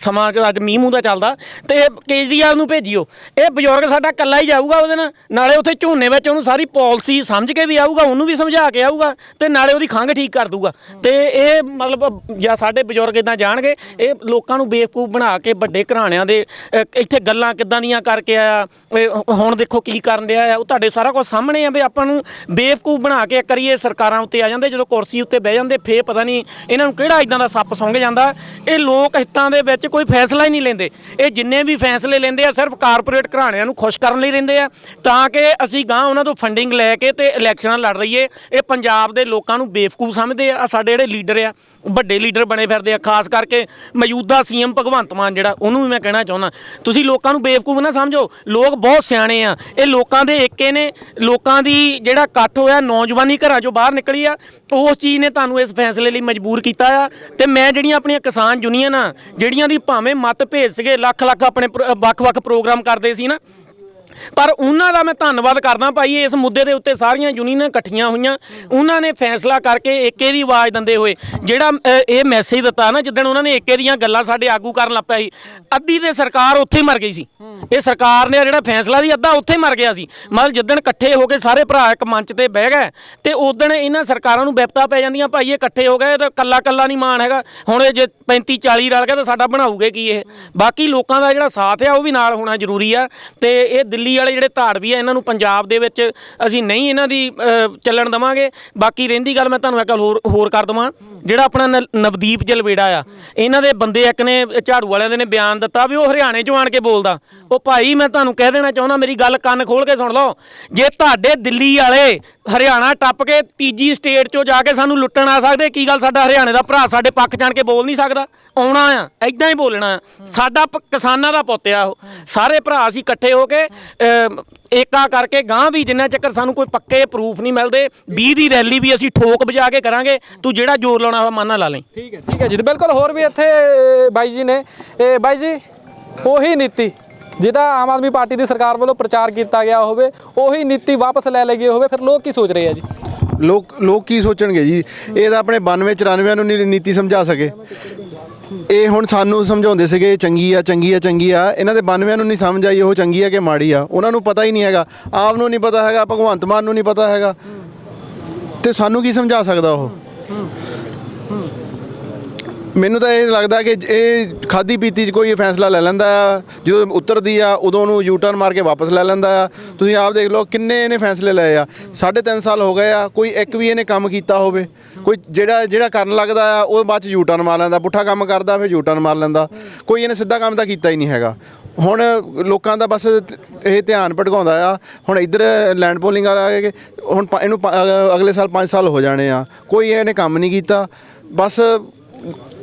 ਸਮਾਂ ਚ ਅੱਜ ਮੀਂਹ ਮੂੰਹ ਦਾ ਚੱਲਦਾ ਤੇ ਇਹ ਕੇਜਰੀਵਾਲ ਨੂੰ ਭੇਜਿਓ। ਇਹ ਬਜ਼ੁਰਗ ਸਾਡਾ ਇਕੱਲਾ ਹੀ ਜਾਊਗਾ ਉਹਦੇ ਨਾਲ। ਨਾਲੇ ਉੱਥੇ ਝੋਨੇ ਵਿੱਚ ਉਹਨੂੰ ਸਾਰੀ ਪਾਲਿਸੀ ਸਮਝ ਕੇ ਵੀ ਆਊਗਾ ਉਹਨੂੰ ਵੀ ਸਮਝਾ ਕੇ ਆਊਗਾ ਤੇ ਨਾਲੇ ਉਹਦੀ ਖੰਘ ਠੀਕ ਕਰ ਦੂਗਾ ਤੇ ਇਹ ਮਤਲਬ ਜਾਂ ਸਾਡੇ ਬਜ਼ੁਰਗ ਇਦਾਂ ਜਾਣਗੇ ਇਹ ਲੋਕਾਂ ਨੂੰ ਬੇਵਕੂਫ ਬਣਾ ਕੇ ਵੱਡੇ ਘਰਾਣਿਆਂ ਦੇ ਅ, ਇੱਥੇ ਗੱਲਾਂ ਕਿੱਦਾਂ ਦੀਆਂ ਕਰਕੇ ਆਇਆ ਇਹ ਹੁਣ ਦੇਖੋ ਕੀ ਕਰਨ ਰਿਹਾ ਆ ਉਹ ਤੁਹਾਡੇ ਸਾਰਾ ਕੁਝ ਸਾਹਮਣੇ ਆ ਵੀ ਆਪਾਂ ਨੂੰ ਬੇਵਕੂਫ ਬਣਾ ਕੇ ਕਰੀਏ ਸਰਕਾਰਾਂ ਉੱਤੇ ਆ ਜਾਂਦੇ ਜਦੋਂ ਕੁਰਸੀ ਉੱਤੇ ਬਹਿ ਜਾਂਦੇ ਫੇਰ ਪਤਾ ਨਹੀਂ ਇਹਨਾਂ ਨੂੰ ਕਿਹੜਾ ਇਦਾਂ ਦਾ ਸੱਪ ਸੌਂਗ ਜਾਂਦਾ। ਇਹ ਲੋਕ ਹਿੱਤਾਂ ਦੇ ਵਿੱਚ ਕੋਈ ਫੈਸਲਾ ਹੀ ਨਹੀਂ ਲੈਂਦੇ। ਇਹ ਜਿੰਨੇ ਵੀ ਫੈਸਲੇ ਲੈਂਦੇ ਆ, ਸਿਰਫ ਕਾਰਪੋਰੇਟ ਘਰਾਣਿਆਂ ਨੂੰ ਖੁਸ਼ ਕਰਨ ਲਈ ਰਹਿੰਦੇ ਆ, ਤਾਂ ਕਿ ਅਸੀਂ ਗਾਂ ਉਹਨਾਂ ਤੋਂ ਫੰਡਿੰਗ ਲੈ ਕੇ ਤੇ ਇਲੈਕਸ਼ਨਾਂ ਲੜ ਰਹੀਏ। ਇਹ ਪੰਜਾਬ ਦੇ ਲੋਕਾਂ ਨੂੰ ਬੇਵਕੂਫ ਸਮਝਦੇ ਆ। ਸਾਡੇ ਜਿਹੜੇ ਲੀਡਰ ਆ, ਵੱਡੇ ਲੀਡਰ ਬਣੇ ਫਿਰਦੇ ਆ। ਖਾਸ ਕਰਕੇ ਮੌਜੂਦਾ ਸੀਐਮ ਭਗਵੰਤ ਮਾਨ ਜਿਹੜਾ, ਉਹਨੂੰ ਵੀ ਮੈਂ ਕਹਿਣਾ ਚਾਹੁੰਦਾ। ਤੁਸੀਂ ਲੋਕਾਂ ਨੂੰ ਬੇਵਕੂਫ ਨਾ ਸਮਝੋ। ਲੋਕ ਬਹੁਤ ਸਿਆਣੇ ਆ। ਇਹ ਲੋਕਾਂ ਦੇ ਏਕੇ ਨੇ। ਲੋਕਾਂ ਦੀ ਜਿਹੜਾ ਇਕੱਠ ਹੋਇਆ, ਨੌਜਵਾਨੀ ਘਰਾਂ ਚੋਂ ਬਾਹਰ ਨਿਕਲੀ ਆ, ਉਸ ਚੀਜ਼ ਨੇ ਤੁਹਾਨੂੰ ਇਸ ਫੈਸਲੇ ਲਈ ਮਜਬੂਰ ਕੀਤਾ ਆ। ਤੇ ਮੈਂ ਜਿਹੜੀਆਂ ਆਪਣੀਆਂ ਕਿਸਾਨ ਯੂਨੀਅਨ ਆ ਜਿਹੜੀਆਂ ਦੀ ਭਾਵੇਂ ਮਤ ਭੇਜ ਸੀਗੇ ਲੱਖ ਲੱਖ ਆਪਣੇ ਵੱਖ-ਵੱਖ ਪ੍ਰੋਗਰਾਮ ਕਰਦੇ ਸੀ ਨਾ ਪਰ ਉਹਨਾਂ ਦਾ ਮੈਂ ਧੰਨਵਾਦ ਕਰਦਾ ਭਾਈ ਇਸ ਮੁੱਦੇ ਦੇ ਉੱਤੇ ਸਾਰੀਆਂ ਯੂਨੀਅਨਾਂ ਇਕੱਠੀਆਂ ਹੋਈਆਂ। ਉਹਨਾਂ ਨੇ ਫੈਸਲਾ ਕਰਕੇ ਏਕੇ ਦੀ ਆਵਾਜ਼ ਦਿੰਦੇ ਹੋਏ, ਜਿਹੜਾ ਇਹ ਮੈਸੇਜ ਦਿੱਤਾ ਨਾ, ਜਿੱਦਣ ਉਹਨਾਂ ਨੇ ਏਕੇ ਦੀਆਂ ਗੱਲਾਂ ਸਾਡੇ ਆਗੂ ਕਰਨ ਲੱਗ ਪਿਆ ਸੀ, ਅੱਧੀ ਤੇ ਸਰਕਾਰ ਉੱਥੇ ਮਰ ਗਈ ਸੀ। ਇਹ ਸਰਕਾਰ ਨੇ ਜਿਹੜਾ ਫੈਸਲਾ ਦੀ ਅੱਧਾ ਉੱਥੇ ਮਰ ਗਿਆ ਸੀ। ਮਤਲਬ ਜਿੱਦਣ ਇਕੱਠੇ ਹੋ ਕੇ ਸਾਰੇ ਭਰਾ ਇੱਕ ਮੰਚ ਤੇ ਬਹਿ ਗਏ, ਤੇ ਉਦਣ ਇਹਨਾਂ ਸਰਕਾਰਾਂ ਨੂੰ ਵਿਪਤਾ ਪੈ ਜਾਂਦੀਆਂ, ਭਾਈ ਇਹ ਇਕੱਠੇ ਹੋ ਗਏ, ਤਾਂ ਕੱਲਾ ਕੱਲਾ ਨਹੀਂ ਮਾਣ ਹੈਗਾ। ਹੁਣ ਇਹ ਜੇ 35 40 ਰਲ ਗਿਆ ਤਾਂ ਸਾਡਾ ਬਣਾਉਗੇ ਕੀ ਇਹ? ਬਾਕੀ ਲੋਕਾਂ ਦਾ ਜਿਹੜਾ ਸਾਥ ਆ, ਉਹ ਵੀ ਨਾਲ ਹੋਣਾ ਜ਼ਰੂਰੀ ਆ, ਤੇ ਇਹ ਦਿੱਲੀ ਦਿੱਲੀ ਵਾਲੇ ਜਿਹੜੇ ਧਾੜਵੀ ਆ, ਇਹਨਾਂ ਨੂੰ ਪੰਜਾਬ ਦੇ ਵਿੱਚ ਅਸੀਂ ਨਹੀਂ ਇਹਨਾਂ ਦੀ ਚੱਲਣ ਦਵਾਂਗੇ। ਬਾਕੀ ਰਹਿੰਦੀ ਗੱਲ ਮੈਂ ਤੁਹਾਨੂੰ ਇੱਕ ਹੋਰ ਹੋਰ ਕਰ ਦਵਾਂ। ਜਿਹੜਾ ਆਪਣਾ ਨਵਦੀਪ ਜਲਵੇੜਾ ਆ, ਇਹਨਾਂ ਦੇ ਬੰਦੇ ਇੱਕ ਨੇ, ਝਾੜੂ ਵਾਲਿਆਂ ਦੇ ਨੇ ਬਿਆਨ ਦਿੱਤਾ ਵੀ ਉਹ ਹਰਿਆਣੇ ਚੋਂ ਆਣ ਕੇ ਬੋਲਦਾ। ਉਹ ਭਾਈ ਮੈਂ ਤੁਹਾਨੂੰ ਕਹਿ ਦੇਣਾ ਚਾਹੁੰਦਾ, ਮੇਰੀ ਗੱਲ ਕੰਨ ਖੋਲ ਕੇ ਸੁਣ ਲਓ। ਜੇ ਤੁਹਾਡੇ ਦਿੱਲੀ ਵਾਲੇ ਹਰਿਆਣਾ ਟੱਪ ਕੇ ਤੀਜੀ ਸਟੇਟ ਚੋਂ ਜਾ ਕੇ ਸਾਨੂੰ ਲੁੱਟਣ ਆ ਸਕਦੇ, ਕੀ ਗੱਲ ਸਾਡਾ ਹਰਿਆਣੇ ਦਾ ਭਰਾ ਸਾਡੇ ਪੱਖ ਜਾਣ ਕੇ ਬੋਲ ਨਹੀਂ ਸਕਦਾ? ਆਉਣਾ ਆ ਐਦਾਂ ਹੀ ਬੋਲਣਾ ਆ। ਸਾਡਾ ਕਿਸਾਨਾਂ ਦਾ ਪੁੱਤ ਆ ਉਹ। ਸਾਰੇ ਭਰਾ ਅਸੀਂ ਇਕੱਠੇ ਹੋ ਕੇ ਏਕਾ ਕਰਕੇ ਗਾਂ ਵੀ ਜਿੰਨਾ ਚੱਕਰ ਸਾਨੂੰ ਕੋਈ ਪੱਕੇ ਪ੍ਰੂਫ ਨਹੀਂ ਮਿਲਦੇ 20 ਦੀ ਰੈਲੀ ਵੀ ਅਸੀਂ ਠੋਕ ਵਜਾ ਕੇ ਕਰਾਂਗੇ ਤੂੰ ਜਿਹੜਾ ਜ਼ੋਰ ਲਾਉਣਾ ਹੋਵੇ ਮਾਨਾ ਲਾ ਲਈ ਠੀਕ ਹੈ ਠੀਕ ਹੈ ਜੀ। ਤੇ ਬਿਲਕੁਲ ਹੋਰ ਵੀ ਇੱਥੇ ਬਾਈ ਜੀ ਨੇ। ਇਹ ਬਾਈ ਜੀ ਉਹੀ ਨੀਤੀ ਜਿਹਦਾ ਆਮ ਆਦਮੀ ਪਾਰਟੀ ਦੀ ਸਰਕਾਰ ਵੱਲੋਂ ਪ੍ਰਚਾਰ ਕੀਤਾ ਗਿਆ ਹੋਵੇ ਉਹੀ ਨੀਤੀ ਵਾਪਸ ਲੈ ਲਈ ਗਈ ਹੋਵੇ ਫਿਰ ਲੋਕ ਕੀ ਸੋਚ ਰਹੇ ਆ ਜੀ? ਲੋਕ ਲੋਕ ਕੀ ਸੋਚਣਗੇ ਜੀ? ਇਹ ਤਾਂ ਆਪਣੇ 92 94 ਨੂੰ ਨੀਤੀ ਸਮਝਾ ਸਕੇ। ਇਹ ਹੁਣ ਸਾਨੂੰ ਸਮਝਾਉਂਦੇ ਸੀਗੇ, ਚੰਗੀ ਆ ਚੰਗੀ ਆ ਚੰਗੀ ਆ। ਇਹਨਾਂ ਦੇ 92 ਨੂੰ ਨਹੀਂ ਸਮਝ ਆਈ, ਉਹ ਚੰਗੀ ਆ ਕਿ ਮਾੜੀ ਆ। ਉਹਨਾਂ ਨੂੰ ਪਤਾ ਹੀ ਨਹੀਂ ਹੈਗਾ। ਆਪ ਨੂੰ ਨਹੀਂ ਪਤਾ ਹੈਗਾ, ਭਗਵੰਤ ਮਾਨ ਨੂੰ ਨਹੀਂ ਪਤਾ ਹੈਗਾ। ਤੇ ਸਾਨੂੰ ਕੀ ਸਮਝਾ ਸਕਦਾ ਉਹ? ਮੈਨੂੰ ਤਾਂ ਇਹ ਲੱਗਦਾ ਕਿ ਇਹ ਖਾਦੀ ਪੀਤੀ 'ਚ ਕੋਈ ਇਹ ਫੈਸਲਾ ਲੈ ਲੈਂਦਾ ਆ, ਜਦੋਂ ਉਤਰਦੀ ਆ, ਉਦੋਂ ਉਹਨੂੰ ਯੂ ਟਰਨ ਮਾਰ ਕੇ ਵਾਪਸ ਲੈ ਲੈਂਦਾ ਆ। ਤੁਸੀਂ ਆਪ ਦੇਖ ਲਓ ਕਿੰਨੇ ਇਹਨੇ ਫੈਸਲੇ ਲਏ ਆ। ਸਾਢੇ ਤਿੰਨ ਸਾਲ ਹੋ ਗਏ ਆ, ਕੋਈ ਇੱਕ ਵੀ ਇਹਨੇ ਕੰਮ ਕੀਤਾ ਹੋਵੇ। ਕੋਈ ਜਿਹੜਾ ਜਿਹੜਾ ਕਰਨ ਲੱਗਦਾ ਆ, ਉਹ ਬਾਅਦ ਚ ਯੂ ਟਰਨ ਮਾਰ ਲੈਂਦਾ। ਪੁੱਠਾ ਕੰਮ ਕਰਦਾ, ਫਿਰ ਯੂ ਟਰਨ ਮਾਰ ਲੈਂਦਾ। ਕੋਈ ਇਹਨੇ ਸਿੱਧਾ ਕੰਮ ਤਾਂ ਕੀਤਾ ਹੀ ਨਹੀਂ ਹੈਗਾ। ਹੁਣ ਲੋਕਾਂ ਦਾ ਬਸ ਇਹ ਧਿਆਨ ਭਟਕਾਉਂਦਾ ਆ, ਹੁਣ ਇੱਧਰ ਲੈਂਡ ਪੋਲਿੰਗ ਆ ਕੇ ਹੁਣ ਇਹਨੂੰ ਅਗਲੇ ਸਾਲ 5 ਸਾਲ ਹੋ ਜਾਣੇ ਆ। ਕੋਈ ਇਹਨੇ ਕੰਮ ਨਹੀਂ ਕੀਤਾ। ਬਸ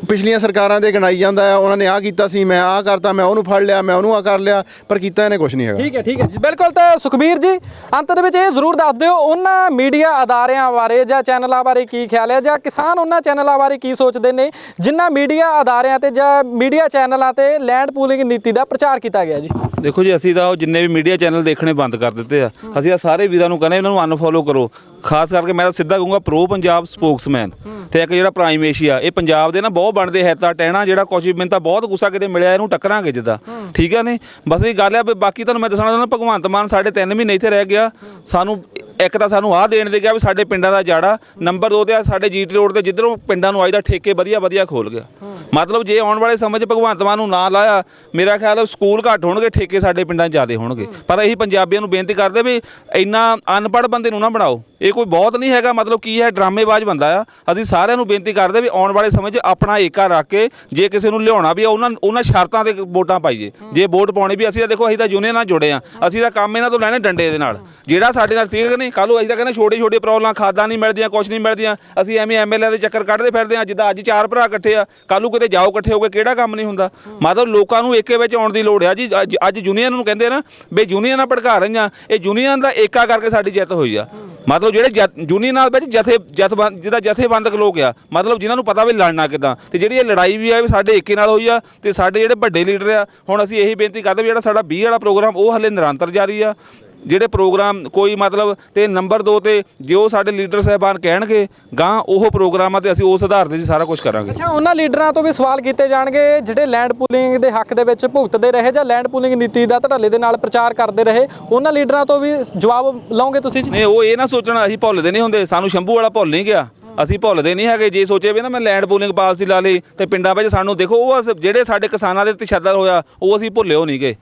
ਪਿਛਲੀਆਂ ਸਰਕਾਰਾਂ ਦੇ ਗਣਾਈ ਜਾਂਦਾ ਆ ਉਹਨਾਂ ਨੇ ਆਹ ਕੀਤਾ ਸੀ ਮੈਂ ਆਹ ਕਰਤਾ ਮੈਂ ਉਹਨੂੰ ਫੜ ਲਿਆ ਮੈਂ ਉਹਨੂੰ ਆ ਕਰ ਲਿਆ ਪਰ ਕੀਤਾ ਇਹਨੇ ਕੁਝ ਨਹੀਂ ਹੈਗਾ। ਠੀਕ ਹੈ ਠੀਕ ਹੈ ਜੀ। ਬਿਲਕੁਲ ਤਾਂ ਸੁਖਬੀਰ ਜੀ ਅੰਤ ਦੇ ਵਿੱਚ ਇਹ ਜ਼ਰੂਰ ਦੱਸ ਦਿਓ ਉਹਨਾਂ ਮੀਡੀਆ ਅਦਾਰਿਆਂ ਬਾਰੇ ਜਾਂ ਚੈਨਲਾਂ ਬਾਰੇ ਕੀ ਖਿਆਲ ਹੈ ਜਾਂ ਕਿਸਾਨ ਉਹਨਾਂ ਚੈਨਲਾਂ ਬਾਰੇ ਕੀ ਸੋਚਦੇ ਨੇ ਜਿਨ੍ਹਾਂ ਮੀਡੀਆ ਅਦਾਰਿਆਂ ਤੇ ਜਾਂ ਮੀਡੀਆ ਚੈਨਲਾਂ ਤੇ ਲੈਂਡ ਪੂਲਿੰਗ ਨੀਤੀ ਦਾ ਪ੍ਰਚਾਰ ਕੀਤਾ ਗਿਆ ਜੀ? ਦੇਖੋ ਜੀ ਅਸੀਂ ਤਾਂ ਉਹ ਜਿੰਨੇ ਵੀ ਮੀਡੀਆ ਚੈਨਲ ਦੇਖਣੇ ਬੰਦ ਕਰ ਦਿੱਤੇ ਆ। ਅਸੀਂ ਆ ਸਾਰੇ ਵੀਰਾਂ ਨੂੰ ਕਹਿੰਦੇ ਇਹਨਾਂ ਨੂੰ ਅਨਫੋਲੋ ਕਰੋ। ਖਾਸ ਕਰਕੇ ਮੈਂ ਤਾਂ ਸਿੱਧਾ ਕਹੂੰਗਾ ਪ੍ਰੋ ਪੰਜਾਬ ਸਪੋਕਸਮੈਨ ਤੇ ਇੱਕ ਜਿਹੜਾ ਪ੍ਰਾਈਮ ਏਸ਼ੀਆ ਇਹ ਪੰਜਾਬ ਦੇ ਨਾ ਬਹੁਤ ਬਣਦੇ ਹੈ, ਤਾਂ ਟਹਿਣਾ ਜਿਹੜਾ ਕੁਛ ਮੈਨੂੰ ਤਾਂ ਬਹੁਤ ਗੁੱਸਾ ਕਿਤੇ ਮਿਲਿਆ, ਇਹਨੂੰ ਟੱਕਰਾਂਗੇ ਜਿੱਦਾਂ। ਠੀਕ ਹੈ ਨੇ ਬਸ ਇਹ ਗੱਲ ਆ ਵੀ ਬਾਕੀ ਤੁਹਾਨੂੰ ਮੈਂ ਦੱਸਣਾ ਚਾਹੁੰਦਾ, ਭਗਵੰਤ ਮਾਨ ਸਾਡੇ 3 ਮਹੀਨੇ ਇੱਥੇ ਰਹਿ ਗਿਆ, ਸਾਨੂੰ ਇੱਕ ਤਾਂ ਸਾਨੂੰ ਆਹ ਦੇਣ ਦੇ ਗਿਆ ਵੀ ਸਾਡੇ ਪਿੰਡਾਂ ਦਾ ਜਾੜਾ, ਨੰਬਰ 2 ਤੇ ਆ ਸਾਡੇ ਜੀਟੀ ਰੋਡ ਤੇ ਜਿੱਧਰੋਂ ਪਿੰਡਾਂ ਨੂੰ ਆਈ ਦਾ ਠੇਕੇ ਵਧੀਆ ਵਧੀਆ ਖੋਲ ਗਿਆ। ਮਤਲਬ ਜੇ ਆਉਣ ਵਾਲੇ ਸਮੇਂ 'ਚ ਭਗਵੰਤ ਮਾਨ ਨੂੰ ਨਾ ਲਾਇਆ, ਮੇਰਾ ਖਿਆਲ ਹੈ ਸਕੂਲ ਘੱਟ ਹੋਣਗੇ, ਠੇਕੇ ਸਾਡੇ ਪਿੰਡਾਂ 'ਚ ਜ਼ਿਆਦਾ ਹੋਣਗੇ। ਪਰ ਇਹੀ ਪੰਜਾਬੀਆਂ ਨੂੰ ਬੇਨਤੀ ਕਰਦੇ ਵੀ ਇੰਨਾ ਅਨਪੜ੍ਹ ਬੰਦੇ ਨੂੰ ਨਾ ਬਣਾਓ। ਇਹ ਕੋਈ ਬਹੁਤ ਨਹੀਂ ਹੈਗਾ, ਮਤਲਬ ਕੀ ਹੈ, ਡਰਾਮੇਬਾਜ਼ ਬੰਦਾ ਆ। ਅਸੀਂ ਸਾਰਿਆਂ ਨੂੰ ਬੇਨਤੀ ਕਰਦੇ ਵੀ ਆਉਣ ਵਾਲੇ ਸਮੇਂ 'ਚ ਆਪਣਾ ਏਕਾ ਰੱਖ ਕੇ ਜੇ ਕਿਸੇ ਨੂੰ ਲਿਆਉਣਾ ਵੀ ਆ, ਉਹਨਾਂ ਉਹਨਾਂ ਸ਼ਰਤਾਂ ਤੇ ਵੋਟਾਂ ਪਾਈਏ। ਜੇ ਵੋਟ ਪਾਉਣੀ ਵੀ ਅਸੀਂ ਤਾਂ ਦੇਖੋ ਅਸੀਂ ਤਾਂ ਯੂਨੀਅਨ ਨਾਲ ਜੁੜੇ ਆ। ਅਸੀਂ ਤਾਂ ਕੰਮ ਇਹਨਾਂ ਤੋਂ ਲੈਣੇ ਡੰਡੇ ਦੇ ਨਾਲ। ਜਿਹੜਾ ਸਾਡੇ ਨਾਲ ਠੀਕ ਨਹੀਂ ਕੱਲ ਨੂੰ ਅਸੀਂ ਤਾਂ ਕਹਿੰਦੇ ਛੋਟੇ ਛੋਟੇ ਪ੍ਰੋਬਲਮਾਂ, ਖਾਦਾਂ ਨਹੀਂ ਮਿਲਦੀਆਂ ਕੁਝ ਨਹੀਂ ਮਿਲਦੀਆਂ। ਅਸੀਂ ਐਵੇਂ ਐਮਐਲਏ ਦੇ ਚੱਕਰ ਕੱਢਦੇ ਫਿਰਦੇ ਆ ਜਿੱਦਾਂ ਅੱਜ ਚਾਰ ਭਰਾ ਇਕੱਠੇ ਆ ਕੱਲ ਨੂੰ ਕਿਤੇ ਜਾਓ ਇਕੱਠੇ ਹੋ ਕੇ ਕਿਹੜਾ ਕੰਮ ਨਹੀਂ ਹੁੰਦਾ? ਮਤਲਬ ਲੋਕਾਂ ਨੂੰ ਏਕੇ ਵਿੱਚ ਆਉਣ ਦੀ ਲੋੜ ਆ ਜੀ ਅੱਜ ਅੱਜ ਯੂਨੀਅਨ ਨੂੰ ਕਹਿੰਦੇ ਨਾ ਵੀ ਯੂਨੀਅਨਾਂ ਭੜਕਾ ਰਹੀਆਂ, ਇਹ ਯੂਨੀਅਨ ਦਾ ਏਕਾ ਕਰਕੇ ਸਾਡੀ ਜਿੱਤ ਹੋਈ ਆ। ਮਤਲਬ ਜਿਹੜੇ ਜਥ- ਨਾਲ ਵਿੱਚ ਜਥੇ ਜਥਬੰਦ ਜਿਹਦਾ ਜਥੇਬੰਦਕ ਲੋਕ ਆ, ਮਤਲਬ ਜਿਨ੍ਹਾਂ ਨੂੰ ਪਤਾ ਵੀ ਲੜਨਾ ਕਿਦਾਂ। ਤੇ ਜਿਹੜੀ ਇਹ ਲੜਾਈ ਵੀ ਆ, ਇਹ ਵੀ ਸਾਡੇ ਏਕੇ ਨਾਲ ਹੋਈ ਆ, ਤੇ ਸਾਡੇ ਜਿਹੜੇ ਵੱਡੇ ਲੀਡਰ ਆ, ਹੁਣ ਅਸੀਂ ਇਹੀ ਬੇਨਤੀ ਕਰਦੇ ਵੀ ਜਿਹੜਾ ਸਾਡਾ 20 ਵਾਲਾ ਪ੍ਰੋਗਰਾਮ, ਉਹ ਹਲੇ ਨਿਰੰਤਰ ਜਾਰੀ ਆ। ਜਿਹੜੇ ਪ੍ਰੋਗਰਾਮ ਕੋਈ ਮਤਲਬ ਤੇ ਨੰਬਰ 2 ਤੇ ਜੋ ਸਾਡੇ ਲੀਡਰ ਸਾਹਿਬਾਨ ਕਹਿਣਗੇ ਗਾਂ ਉਹ ਪ੍ਰੋਗਰਾਮਾਂ ਤੇ ਅਸੀਂ ਉਸ ਆਧਾਰ ਤੇ ਜੀ ਸਾਰਾ ਕੁਝ ਕਰਾਂਗੇ। ਅੱਛਾ ਉਹਨਾਂ ਲੀਡਰਾਂ ਤੋਂ ਵੀ ਸਵਾਲ ਕੀਤੇ ਜਾਣਗੇ ਜਿਹੜੇ ਲੈਂਡ ਪੂਲਿੰਗ ਦੇ ਹੱਕ ਦੇ ਵਿੱਚ ਭੁਗਤਦੇ ਰਹੇ ਜਾਂ ਲੈਂਡ ਪੂਲਿੰਗ ਨੀਤੀ ਦਾ ਧੜੱਲੇ ਦੇ ਨਾਲ ਪ੍ਰਚਾਰ ਕਰਦੇ ਰਹੇ ਉਹਨਾਂ ਲੀਡਰਾਂ ਤੋਂ ਵੀ ਜਵਾਬ ਲਓਗੇ ਤੁਸੀਂ ਜੀ? ਨਹੀਂ ਉਹ ਇਹ ਨਾ ਸੋਚਣਾ ਅਸੀਂ ਭੁੱਲਦੇ ਨਹੀਂ ਹੁੰਦੇ ਸਾਨੂੰ ਸ਼ੰਭੂ ਵਾਲਾ ਭੁੱਲ ਨਹੀਂ ਗਿਆ। ਅਸੀਂ ਭੁੱਲਦੇ ਨਹੀਂ ਹੈਗੇ ਜੇ ਸੋਚੇ ਵੀ ਨਾ ਮੈਂ ਲੈਂਡ ਪੂਲਿੰਗ ਪਾਲਿਸੀ ਲਾ ਲਈ ਤੇ ਪਿੰਡਾਂ ਵਿੱਚ ਸਾਨੂੰ ਦੇਖੋ ਉਹ ਅਸ- ਜਿਹੜੇ ਸਾਡੇ ਕਿਸਾਨਾਂ ਦੇ ਤਸ਼ੱਦਦ ਹੋਇਆ ਉਹ ਅਸੀਂ ਭੁੱਲਿਓ ਨਹੀਂ ਗਏ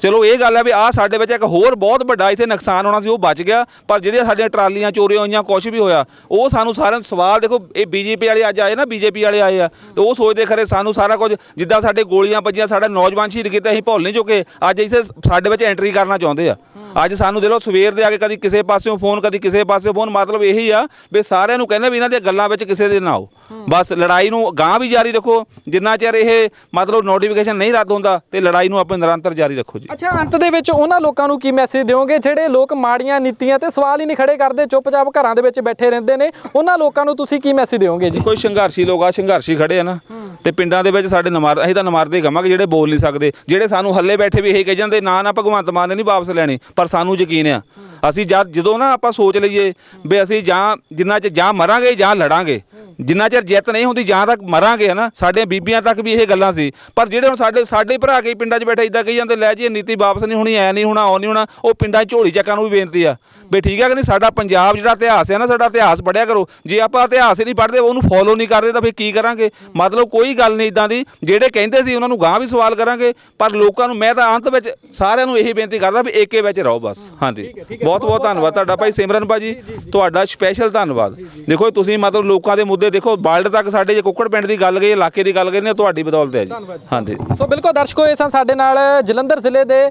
ਚਲੋ ਇਹ ਗੱਲ ਹੈ ਵੀ ਆ ਸਾਡੇ ਵਿੱਚ ਇੱਕ ਹੋਰ ਬਹੁਤ ਵੱਡਾ ਇੱਥੇ ਨੁਕਸਾਨ ਹੋਣਾ ਸੀ, ਉਹ ਬਚ ਗਿਆ। ਪਰ ਜਿਹੜੀਆਂ ਸਾਡੀਆਂ ਟਰਾਲੀਆਂ, ਚੋਰੀਆਂ ਹੋਈਆਂ ਕੁਝ ਵੀ ਹੋਇਆ, ਉਹ ਸਾਨੂੰ ਸਾਰਿਆਂ ਨੂੰ ਸਵਾਲ, ਦੇਖੋ, ਇਹ ਬੀਜੇਪੀ ਵਾਲੇ ਅੱਜ ਆਏ ਨਾ, ਬੀਜੇਪੀ ਵਾਲੇ ਆਏ ਆ, ਤੇ ਉਹ ਸੋਚਦੇ ਖਰੇ ਸਾਨੂੰ ਸਾਰਾ ਕੁਝ, ਜਿੱਦਾਂ ਸਾਡੇ ਗੋਲੀਆਂ ਵੱਜੀਆਂ, ਸਾਡਾ ਨੌਜਵਾਨ ਸ਼ਹੀਦ ਕੀਤੇ, ਅਸੀਂ ਭੁੱਲ ਨਹੀਂ ਚੁੱਕੇ। ਅੱਜ ਇੱਥੇ ਸਾਡੇ ਵਿੱਚ ਐਂਟਰੀ ਕਰਨਾ ਚਾਹੁੰਦੇ ਆ। ਅੱਜ ਸਾਨੂੰ ਦੇ ਲੋ ਸਵੇਰ ਦੇ ਆ ਕੇ ਕਦੀ ਕਿਸੇ ਪਾਸਿਓਂ ਫੋਨ ਕਦੀ ਕਿਸੇ ਪਾਸਿਓਂ ਫੋਨ ਮਤਲਬ ਇਹੀ ਆ ਵੀ ਸਾਰਿਆਂ ਨੂੰ ਕਹਿੰਦੇ ਵੀ ਇਹਨਾਂ ਦੀਆਂ ਗੱਲਾਂ ਵਿੱਚ ਕਿਸੇ ਦੇ ਨਾ ਆਓ। ਬਸ ਲੜਾਈ ਨੂੰ ਗਾਂ ਵੀ ਜਾਰੀ ਰੱਖੋ ਜਿੰਨਾ ਚਿਰ ਇਹ ਮਤਲਬ ਨੋਟੀਫਿਕੇਸ਼ਨ ਨਹੀਂ ਰੱਦ ਹੁੰਦਾ ਤੇ ਲੜਾਈ ਨੂੰ ਆਪਣੇ ਨਿਰੰਤਰ ਜਾਰੀ ਰੱਖੋ ਜੀ। ਅੱਛਾ ਅੰਤ ਦੇ ਵਿੱਚ ਉਹਨਾਂ ਲੋਕਾਂ ਨੂੰ ਕੀ ਮੈਸੇਜ ਦਿਓਗੇ? ਜਿਹੜੇ ਲੋਕ ਮਾੜੀਆਂ ਨੀਤੀਆਂ ਤੇ ਸਵਾਲ ਹੀ ਨਹੀਂ ਖੜੇ ਕਰਦੇ ਚੁੱਪਚਾਪ ਘਰਾਂ ਦੇ ਵਿੱਚ ਬੈਠੇ ਰਹਿੰਦੇ ਨੇ ਉਹਨਾਂ ਲੋਕਾਂ ਨੂੰ ਤੁਸੀਂ ਕੀ ਮੈਸੇਜ ਦਿਓਗੇ ਜੀ? ਕੋਈ ਸੰਘਰਸ਼ੀ ਲੋਕ ਆ ਸੰਘਰਸ਼ੀ ਖੜੇ ਆ ਨਾ ਤੇ ਪਿੰਡਾਂ ਦੇ ਵਿੱਚ ਸਾਡੇ ਨਮਾਰ ਅਸੀਂ ਤਾਂ ਨਮਾਰਦੇ ਕਹਾਂਗੇ ਜਿਹੜੇ ਬੋਲ ਨਹੀਂ ਸਕਦੇ ਜਿਹੜੇ ਸਾਨੂੰ ਹੱਲੇ ਬੈਠੇ ਵੀ ਇਹੀ ਕਹੀ ਜਾਂਦੇ ਨਾ ਨਾ ਭਗਵੰਤ ਮਾਨ ਨੇ ਨਹੀਂ ਵਾਪਸ ਲੈਣੀ ਪਰ ਸਾਨੂੰ ਯਕੀਨ ਆ। ਅਸੀਂ ਜਦ ਜਦੋਂ ਨਾ ਆਪਾਂ ਸੋਚ ਲਈਏ ਵੀ ਅਸੀਂ ਜਾਂ ਜਿੰਨਾ ਚ ਜਾਂ ਮਰਾਂਗੇ ਜਾਂ ਲੜਾਂਗੇ, ਜਿੰਨਾ ਚਿਰ ਜਿੱਤ ਨਹੀਂ ਹੁੰਦੀ ਜਾਂ ਤੱਕ ਮਰਾਂਗੇ ਹਨਾ, ਸਾਡੇ ਬੀਬੀਆਂ ਤੱਕ ਵੀ ਇਹ ਗੱਲਾਂ ਸੀ। ਪਰ ਜਿਹੜੇ ਹੁਣ ਸਾਡੇ ਸਾਡੇ ਭਰਾ ਕੇ ਪਿੰਡਾਂ 'ਚ ਬੈਠੇ ਇਦਾਂ ਕਹੀ ਜਾਂਦੇ, ਲੈ ਜੀ ਇਹ ਨੀਤੀ ਵਾਪਸ ਨਹੀਂ ਹੋਣੀ, ਐ ਨਹੀਂ ਹੋਣਾ, ਉਹ ਨਹੀਂ ਹੋਣਾ, ਉਹ ਪਿੰਡਾਂ 'ਚ ਝੋਲੀ ਚੱਕਾਂ ਨੂੰ ਵੀ ਬੇਨਤੀ ਆ। ਵੀ ਠੀਕ ਹੈ ਕਿ ਨਹੀਂ, ਸਾਡਾ ਪੰਜਾਬ ਜਿਹੜਾ ਇਤਿਹਾਸ ਹੈ ਨਾ, ਸਾਡਾ ਇਤਿਹਾਸ ਪੜਿਆ ਕਰੋ। ਜੇ ਆਪਾਂ ਇਤਿਹਾਸ ਹੀ ਨਹੀਂ ਪੜ੍ਹਦੇ, ਉਹਨੂੰ ਫੋਲੋ ਨਹੀਂ ਕਰਦੇ, ਤਾਂ ਫਿਰ ਕੀ ਕਰਾਂਗੇ? ਮਤਲਬ ਕੋਈ ਗੱਲ ਨਹੀਂ ਇਦਾਂ ਦੀ। ਜਿਹੜੇ ਕਹਿੰਦੇ ਸੀ, ਉਹਨਾਂ ਨੂੰ ਗਾਂ ਵੀ ਸਵਾਲ ਕਰਾਂਗੇ। ਪਰ ਲੋਕਾਂ ਨੂੰ ਮੈਂ ਤਾਂ ਅੰਤ ਵਿੱਚ ਸਾਰਿਆਂ ਨੂੰ ਇਹੀ ਬੇਨਤੀ ਕਰਦਾ ਵੀ ਏਕੇ ਵਿੱਚ ਰਹੋ। ਬਸ। ਹਾਂਜੀ। ਬਹੁਤ ਬਹੁਤ ਧੰਨਵਾਦ ਤੁਹਾਡਾ ਭਾਈ ਸਿਮਰਨ ਭਾਜੀ। ਤੁਹਾਡਾ ਸਪੈਸ਼ਲ ਧੰਨਵਾਦ। ਦੇਖੋ ਤੁਸੀਂ ਮਤਲਬ ਲੋਕਾਂ ਦੇ ਮੁੱਦੇ ਦੇਖੋ ਵਰਲਡ ਤੱਕ ਸਾਡੇ ਜੇ ਕੁੱਕੜ ਪਿੰਡ ਦੀ ਗੱਲ ਗਈ ਇਲਾਕੇ ਦੀ ਗੱਲ ਗਈ ਨੇ ਤੁਹਾਡੀ ਬਦੌਲਤ ਹੈ ਜੀ। ਹਾਂਜੀ। ਸੋ ਬਿਲਕੁਲ ਦਰਸ਼ਕੋ ਇਹ ਸਨ ਸਾਡੇ ਨਾਲ ਜਲੰਧਰ ਜ਼ਿਲ੍ਹੇ ਦੇ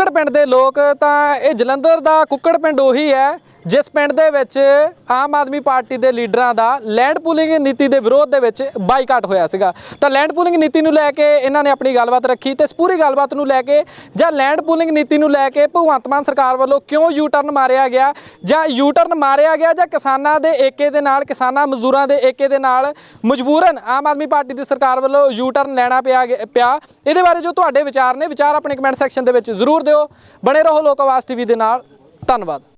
ਕੁੱਕੜ ਪਿੰਡ ਦੇ ਲੋਕ, ਤਾਂ ਇਹ ਜਲੰਧਰ ਦਾ ਕੁੱਕੜ ਪਿੰਡ ਉਹੀ ਹੈ, ਜਿਸ ਪਿੰਡ ਦੇ ਵਿੱਚ ਆਮ ਆਦਮੀ ਪਾਰਟੀ ਦੇ ਲੀਡਰਾਂ ਦਾ ਲੈਂਡ ਪੂਲਿੰਗ ਨੀਤੀ ਦੇ ਵਿਰੋਧ ਦੇ ਵਿੱਚ ਬਾਈਕਾਟ ਹੋਇਆ ਸੀਗਾ। ਤਾਂ ਲੈਂਡ ਪੂਲਿੰਗ ਨੀਤੀ ਨੂੰ ਲੈ ਕੇ ਇਹਨਾਂ ਨੇ ਆਪਣੀ ਗੱਲਬਾਤ ਰੱਖੀ ਤੇ ਇਸ ਪੂਰੀ ਗੱਲਬਾਤ ਨੂੰ ਲੈ ਕੇ ਜਾਂ ਲੈਂਡ ਪੂਲਿੰਗ ਨੀਤੀ ਨੂੰ ਲੈ ਕੇ ਭਗਵੰਤ ਮਾਨ ਸਰਕਾਰ ਵੱਲੋਂ ਕਿਉਂ ਯੂ ਟਰਨ ਮਾਰਿਆ ਗਿਆ ਜਾਂ ਯੂ ਟਰਨ ਮਾਰਿਆ ਗਿਆ ਜਾਂ ਕਿਸਾਨਾਂ ਦੇ ਏਕੇ ਦੇ ਨਾਲ, ਕਿਸਾਨਾਂ ਮਜ਼ਦੂਰਾਂ ਦੇ ਏਕੇ ਦੇ ਨਾਲ ਮਜਬੂਰਨ ਆਮ ਆਦਮੀ ਪਾਰਟੀ ਦੀ ਸਰਕਾਰ ਵੱਲੋਂ ਯੂ ਟਰਨ ਲੈਣਾ ਪਿਆ ਗਿਆ- ਪਿਆ। ਇਹਦੇ ਬਾਰੇ ਜੋ ਤੁਹਾਡੇ ਵਿਚਾਰ ਨੇ, ਵਿਚਾਰ ਆਪਣੇ ਕਮੈਂਟ ਸੈਕਸ਼ਨ ਦੇ ਵਿੱਚ ਜ਼ਰੂਰ ਦਿਓ। ਬਣੇ ਰਹੋ ਲੋਕ ਆਵਾਜ਼ ਟੀਵੀ ਦੇ ਨਾਲ। ਧੰਨਵਾਦ।